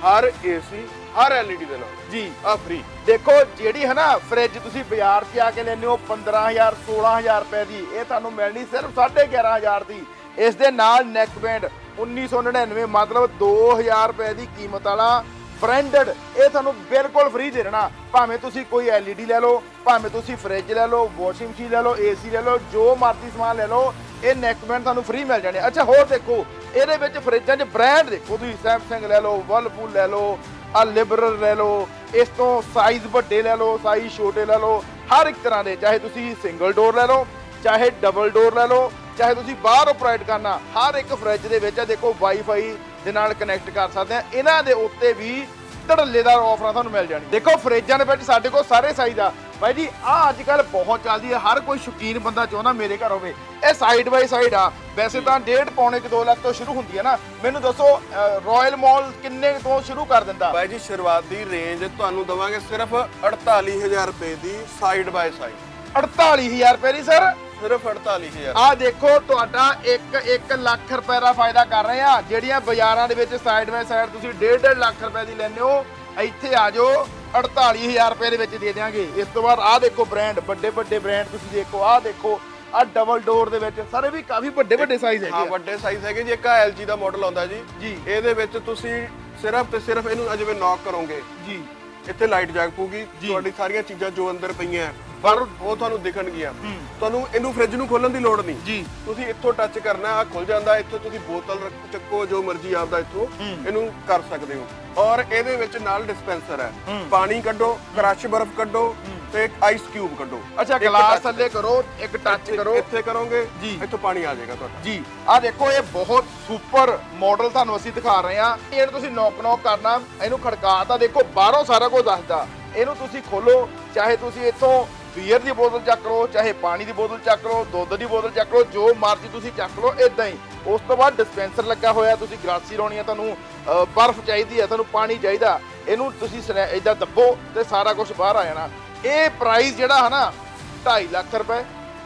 ਹਰ ਏਸੀ ਹਰ LED ਦੇ ਨਾਲ। ਜੀ। ਆ ਫ੍ਰੀ ਦੇਖੋ ਜਿਹੜੀ ਹੈ ਨਾ ਫ੍ਰਿਜ ਤੁਸੀਂ ਬਾਜ਼ਾਰ 'ਚ ਆ ਕੇ ਲੈਂਦੇ ਹੋ 15000 16000 ਰੁਪਏ ਦੀ ਇਹ ਤੁਹਾਨੂੰ ਮਿਲਣੀ ਸਿਰਫ 11500 ਦੀ। ਇਸ ਦੇ ਨਾਲ ਨੈਕ ਬੈਂਡ 1999 ਮਤਲਬ 2000 ਰੁਪਏ ਦੀ ਕੀਮਤ ਵਾਲਾ ਬ੍ਰਾਂਡਡ ਇਹ ਤੁਹਾਨੂੰ ਬਿਲਕੁਲ ਫ੍ਰੀ ਦੇ ਦੇਣਾ। ਭਾਵੇਂ ਤੁਸੀਂ ਕੋਈ LED ਲੈ ਲਓ ਭਾਵੇਂ ਤੁਸੀਂ ਫ੍ਰਿਜ ਲੈ ਲਓ ਵਾਸ਼ਿੰਗ ਮਸ਼ੀਨ ਲੈ ਲਓ ਏਸੀ ਲੈ ਲਓ ਜੋ ਮਰਜ਼ੀ ਸਮਾਨ ਲੈ ਲਓ ਇਹ ਨੈਕ ਬੈਂਡ ਤੁਹਾਨੂੰ ਫ੍ਰੀ ਮਿਲ ਜਾਣੇ। ਅੱਛਾ ਹੋਰ ਦੇਖੋ ਇਹਦੇ ਵਿੱਚ ਫ੍ਰਿਜਾਂ 'ਚ ਬ੍ਰਾਂਡ ਦੇਖੋ ਤੁਸੀਂ ਸੈਮਸੰਗ ਲੈ ਲਓ ਵਰਲਪੂਲ ਲੈ ਲਓ ਆ ਲਿਬਰਲ ਲੈ ਲਓ, ਇਸ ਤੋਂ ਸਾਈਜ਼ ਵੱਡੇ ਲੈ ਲਓ ਸਾਈਜ਼ ਛੋਟੇ ਲੈ ਲਓ, ਹਰ ਇੱਕ ਤਰ੍ਹਾਂ ਦੇ, ਚਾਹੇ ਤੁਸੀਂ ਸਿੰਗਲ ਡੋਰ ਲੈ ਲਓ, ਚਾਹੇ ਡਬਲ ਡੋਰ ਲੈ ਲਓ, ਚਾਹੇ ਤੁਸੀਂ ਬਾਹਰ ਆਪਰੇਟ ਕਰਨਾ, ਹਰ ਇੱਕ ਫ੍ਰਿਜ ਦੇ ਵਿੱਚ ਆ ਦੇਖੋ ਵਾਈਫਾਈ ਦੇ ਨਾਲ ਕਨੈਕਟ ਕਰ ਸਕਦੇ ਆ, ਇਹਨਾਂ ਦੇ ਉੱਤੇ ਵੀ ਧੜੱਲੇਦਾਰ ਆਫਰਾਂ ਤੁਹਾਨੂੰ ਮਿਲ ਜਾਣੀ ਦੇਖੋ ਫ੍ਰਿਜਾਂ ਦੇ ਵਿੱਚ ਸਾਡੇ ਕੋਲ ਸਾਰੇ ਸਾਈਜ਼ ਆ ਬਾਈ ਜੀ ਆ ਅੱਜ ਕੱਲ ਬਹੁਤ ਚੱਲਦੀ ਹੈ। ਹਰ ਕੋਈ ਸ਼ੌਕੀਨ ਬੰਦਾ ਚਾਹੁੰਦਾ ਮੇਰੇ ਘਰ ਹੋਵੇ। ਇਹ ਸਾਈਡ ਬਾਈ ਸਾਈਡ ਆ। ਵੈਸੇ ਤਾਂ ਡੇਢ ਪੌਣੇ ਕੁ 2 ਲੱਖ ਤੋਂ ਸ਼ੁਰੂ ਹੁੰਦੀ ਹੈ ਨਾ। ਮੈਨੂੰ ਦੱਸੋ ਰਾਇਲ ਮਾਲ ਕਿੰਨੇ ਤੋਂ ਸ਼ੁਰੂ ਕਰ ਦਿੰਦਾ? ਬਾਈ ਜੀ ਸ਼ੁਰੂਆਤੀ ਰੇਂਜ ਤੁਹਾਨੂੰ ਦਵਾਂਗੇ ਸਿਰਫ 48000 ਰੁਪਏ ਦੀ ਸਾਈਡ ਬਾਈ ਸਾਈਡ 48000 ਰੁਪਏ ਦੀ ਸਰ ਸਿਰਫ 48000 ਆ ਦੇਖੋ ਤੁਹਾਡਾ 1 1 ਲੱਖ ਰੁਪਏ ਦਾ ਫਾਇਦਾ ਕਰ ਰਹੇ ਆ। ਜਿਹੜੀਆਂ ਬਾਜ਼ਾਰਾਂ ਦੇ ਵਿੱਚ ਸਾਈਡ ਬਾਈ ਸਾਈਡ ਤੁਸੀਂ 1.5 ਲੱਖ ਰੁਪਏ ਦੀ ਲੈਂਦੇ ਹੋ ਇੱਥੇ ਆ ਜਾਓ 48000 ਰੁਪਏ ਦੇ ਵਿੱਚ ਦੇ ਦਿਆਂਗੇ ਇਸ ਤੋਂ ਬਾਅਦ ਆ ਦੇਖੋ ਬ੍ਰਾਂਡ ਵੱਡੇ ਵੱਡੇ ਬ੍ਰਾਂਡ ਤੁਸੀਂ ਦੇਖੋ ਆ ਦੇਖੋ ਆ ਡਬਲ ਡੋਰ ਦੇ ਵਿੱਚ ਸਾਰੇ ਵੀ ਕਾਫੀ ਵੱਡੇ ਵੱਡੇ ਸਾਈਜ਼ ਹਾਂ ਹੈਗੇ ਆ। ਵੱਡੇ ਸਾਈਜ਼ ਹੈਗੇ ਜੀ ਇੱਕ ਆ LG ਦਾ ਮਾਡਲ ਆਉਂਦਾ ਜੀ ਜੀ। ਇਹਦੇ ਵਿੱਚ ਤੁਸੀਂ ਸਿਰਫ ਤੇ ਸਿਰਫ ਇਹਨੂੰ ਜਿਵੇਂ ਨੌਕ ਕਰੋਗੇ ਜੀ ਇੱਥੇ ਲਾਈਟ ਜਾਗ ਪੂਗੀ। ਤੁਹਾਡੀ ਸਾਰੀਆਂ ਚੀਜ਼ਾਂ ਜੋ ਅੰਦਰ ਪਈਆਂ ਹੈ, ਪਰ ਉਹ ਤੁਹਾਨੂੰ ਦਿਖਣਗੀਆਂ। ਤੁਹਾਨੂੰ ਇਹਨੂੰ ਫ੍ਰਿਜ ਨੂੰ ਖੋਲਣ ਦੀ ਲੋੜ ਨਹੀਂ। ਜੀ। ਤੁਸੀਂ ਇੱਥੋਂ ਟੱਚ ਕਰਨਾ ਆ ਖੁੱਲ ਜਾਂਦਾ ਇੱਥੋਂ ਤੁਸੀਂ ਬੋਤਲ ਰੱਖ- ਚੱਕੋ ਜੋ ਮਰਜ਼ੀ ਆਪਦਾ ਇੱਥੋਂ ਇਹਨੂੰ ਕਰ ਸਕਦੇ ਹੋ। ਔਰ ਇਹਦੇ ਵਿੱਚ ਨਾਲ ਡਿਸਪੈਂਸਰ ਹੈ। ਪਾਣੀ ਕੱਢੋ ਕ੍ਰਸ਼ ਬਰਫ਼ ਕੱਢੋ ਤੇ ਇੱਕ ਆਈਸ ਕਿਊਬ ਕੱਢੋ। ਅੱਛਾ ਇੱਕ ਗਲਾਸ touch- ਥੱਲੇ ਕਰੋ ਇੱਕ ਟੱਚ ਕਰੋ। ਇੱਥੇ ਕਰੋਗੇ ਜੀ। ਇੱਥੋਂ ਪਾਣੀ ਆ ਜਾਏਗਾ ਤੁਹਾਡਾ। ਜੀ। ਆ ਦੇਖੋ ਇਹ ਬਹੁਤ ਸੁਪਰ ਮਾਡਲ ਤੁਹਾਨੂੰ ਅਸੀਂ ਦਿਖਾ ਰਹੇ ਹਾਂ। ਇਹ ਤੁਸੀਂ ਨੌਕ ਨੌਕ ਕਰਨਾ ਇਹਨੂੰ ਖੜਕਾ ਤਾਂ ਦੇਖੋ ਬਾਹਰੋਂ ਸਾਰਾ ਕੁਝ ਦੱਸਦਾ। ਇਹਨੂੰ ਤੁਸੀਂ ਖੋਲੋ ਚਾਹੇ ਤੁਸੀਂ ਇੱਥੋਂ ਬੀਅਰ ਦੀ ਬੋਤਲ ਚੱਕ ਲਓ ਚਾਹੇ ਪਾਣੀ ਦੀ ਬੋਤਲ ਚੱਕ ਲਓ ਦੁੱਧ ਦੀ ਬੋਤਲ ਚੱਕ ਲਓ ਜੋ ਮਰਜ਼ੀ ਤੁਸੀਂ ਚੱਕ ਲਓ ਇਦਾਂ ਹੀ। ਉਸ ਤੋਂ ਬਾਅਦ ਡਿਸਪੈਂਸਰ ਲੱਗਾ ਹੋਇਆ ਤੁਸੀਂ ਗਲਾਸੀ ਲਾਉਣੀ ਹੈ ਤੁਹਾਨੂੰ ਅ, ਬਰਫ਼ ਚਾਹੀਦੀ ਹੈ ਤੁਹਾਨੂੰ ਪਾਣੀ ਚਾਹੀਦਾ। ਇਹਨੂੰ ਤੁਸੀਂ ਇਦਾਂ ਦੱਬੋ ਤੇ ਸਾਰਾ ਕੁਝ ਬਾਹਰ ਆ ਜਾਣਾ। ਇਹ ਪ੍ਰਾਈਸ ਜਿਹੜਾ ਹੈ ਨਾ 2.5 ਲੱਖ ਰੁਪਏ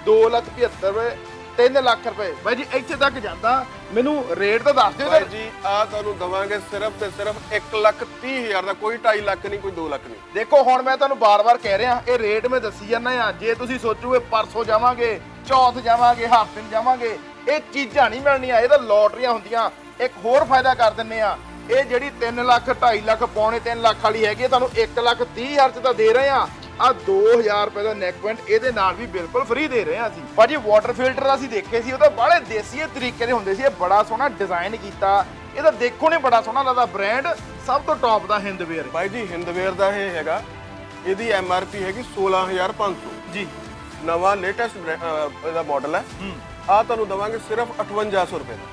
2 ਲੱਖ 75 ਰੁਪਏ 3 ਲੱਖ ਰੁਪਏ। ਬਾਈ ਜੀ ਇੱਥੇ ਤੱਕ ਜਾਂਦਾ। ਮੈਨੂੰ ਰੇਟ ਤਾਂ ਦੱਸ ਦਿਓ ਇਹਦਾ। ਜੀ ਆ ਤੁਹਾਨੂੰ ਦਵਾਂਗੇ ਸਿਰਫ ਤੇ ਸਿਰਫ 1 ਲੱਖ 30 ਹਜ਼ਾਰ ਦਾ ਕੋਈ 2.5 ਲੱਖ ਨਹੀਂ ਕੋਈ 2 ਲੱਖ ਨਹੀਂ। ਦੇਖੋ ਹੁਣ ਮੈਂ ਤੁਹਾਨੂੰ ਬਾਰ-ਬਾਰ ਕਹਿ ਰਿਹਾ ਇਹ ਰੇਟ ਮੈਂ ਦੱਸੀ ਜਾਂਦਾ ਆ ਜੇ ਤੁਸੀਂ ਸੋਚੋਗੇ ਪਰਸੋਂ ਜਾਵਾਂਗੇ ਚੌਥ ਜਾਵਾਂਗੇ ਹਫ਼ਤੇ ਨੂੰ ਜਾਵਾਂਗੇ ਇਹ ਚੀਜ਼ਾਂ ਨਹੀਂ ਮਿਲਣੀਆਂ। ਇਹ ਤਾਂ ਲੋਟਰੀਆਂ ਹੁੰਦੀਆਂ। ਇੱਕ ਹੋਰ ਫਾਇਦਾ ਕਰ ਦਿੰਨੇ ਆ ਇਹ ਜਿਹੜੀ 3 ਲੱਖ 2.5 ਲੱਖ ਪੌਣੇ 3 ਲੱਖ ਵਾਲੀ ਹੈਗੀ ਤੁਹਾਨੂੰ 1 ਲੱਖ 30 ਹਜ਼ਾਰ ਚ ਤਾਂ ਦੇ ਰਹੇ ਆ ਆ 2000 ਰੁਪਏ ਦਾ ਨੈਕ ਪੁਆਇੰਟ ਇਹਦੇ ਨਾਲ ਵੀ ਬਿਲਕੁਲ ਫ੍ਰੀ ਦੇ ਰਹੇ ਆ ਅਸੀਂ। ਭਾਜੀ ਵਾਟਰ ਫਿਲਟਰ ਅਸੀਂ ਦੇਖੇ ਸੀ ਉਹ ਤਾਂ ਬੜੇ ਦੇਸੀ ਤਰੀਕੇ ਦੇ ਹੁੰਦੇ ਸੀ। ਇਹ ਬੜਾ ਸੋਹਣਾ ਡਿਜ਼ਾਈਨ ਕੀਤਾ। ਇਹ ਤਾਂ ਦੇਖੋ ਨੇ ਬੜਾ ਸੋਹਣਾ ਲੱਗਦਾ। ਬ੍ਰਾਂਡ ਸਭ ਤੋਂ ਟੌਪ ਦਾ ਹਿੰਦਵੇਅਰ ਭਾਈ ਜੀ ਹਿੰਦਵੇਅਰ ਦਾ ਇਹ ਹੈਗਾ। ਇਹਦੀ ਐਮ ਆਰ ਪੀ ਹੈਗੀ 16500 ਜੀ। ਨਵਾਂ ਲੇਟੈਸਟ ਇਹਦਾ ਮਾਡਲ ਹੈ। ਆ ਤੁਹਾਨੂੰ ਦਵਾਂਗੇ ਸਿਰਫ 5800 ਰੁਪਏ ਦਾ।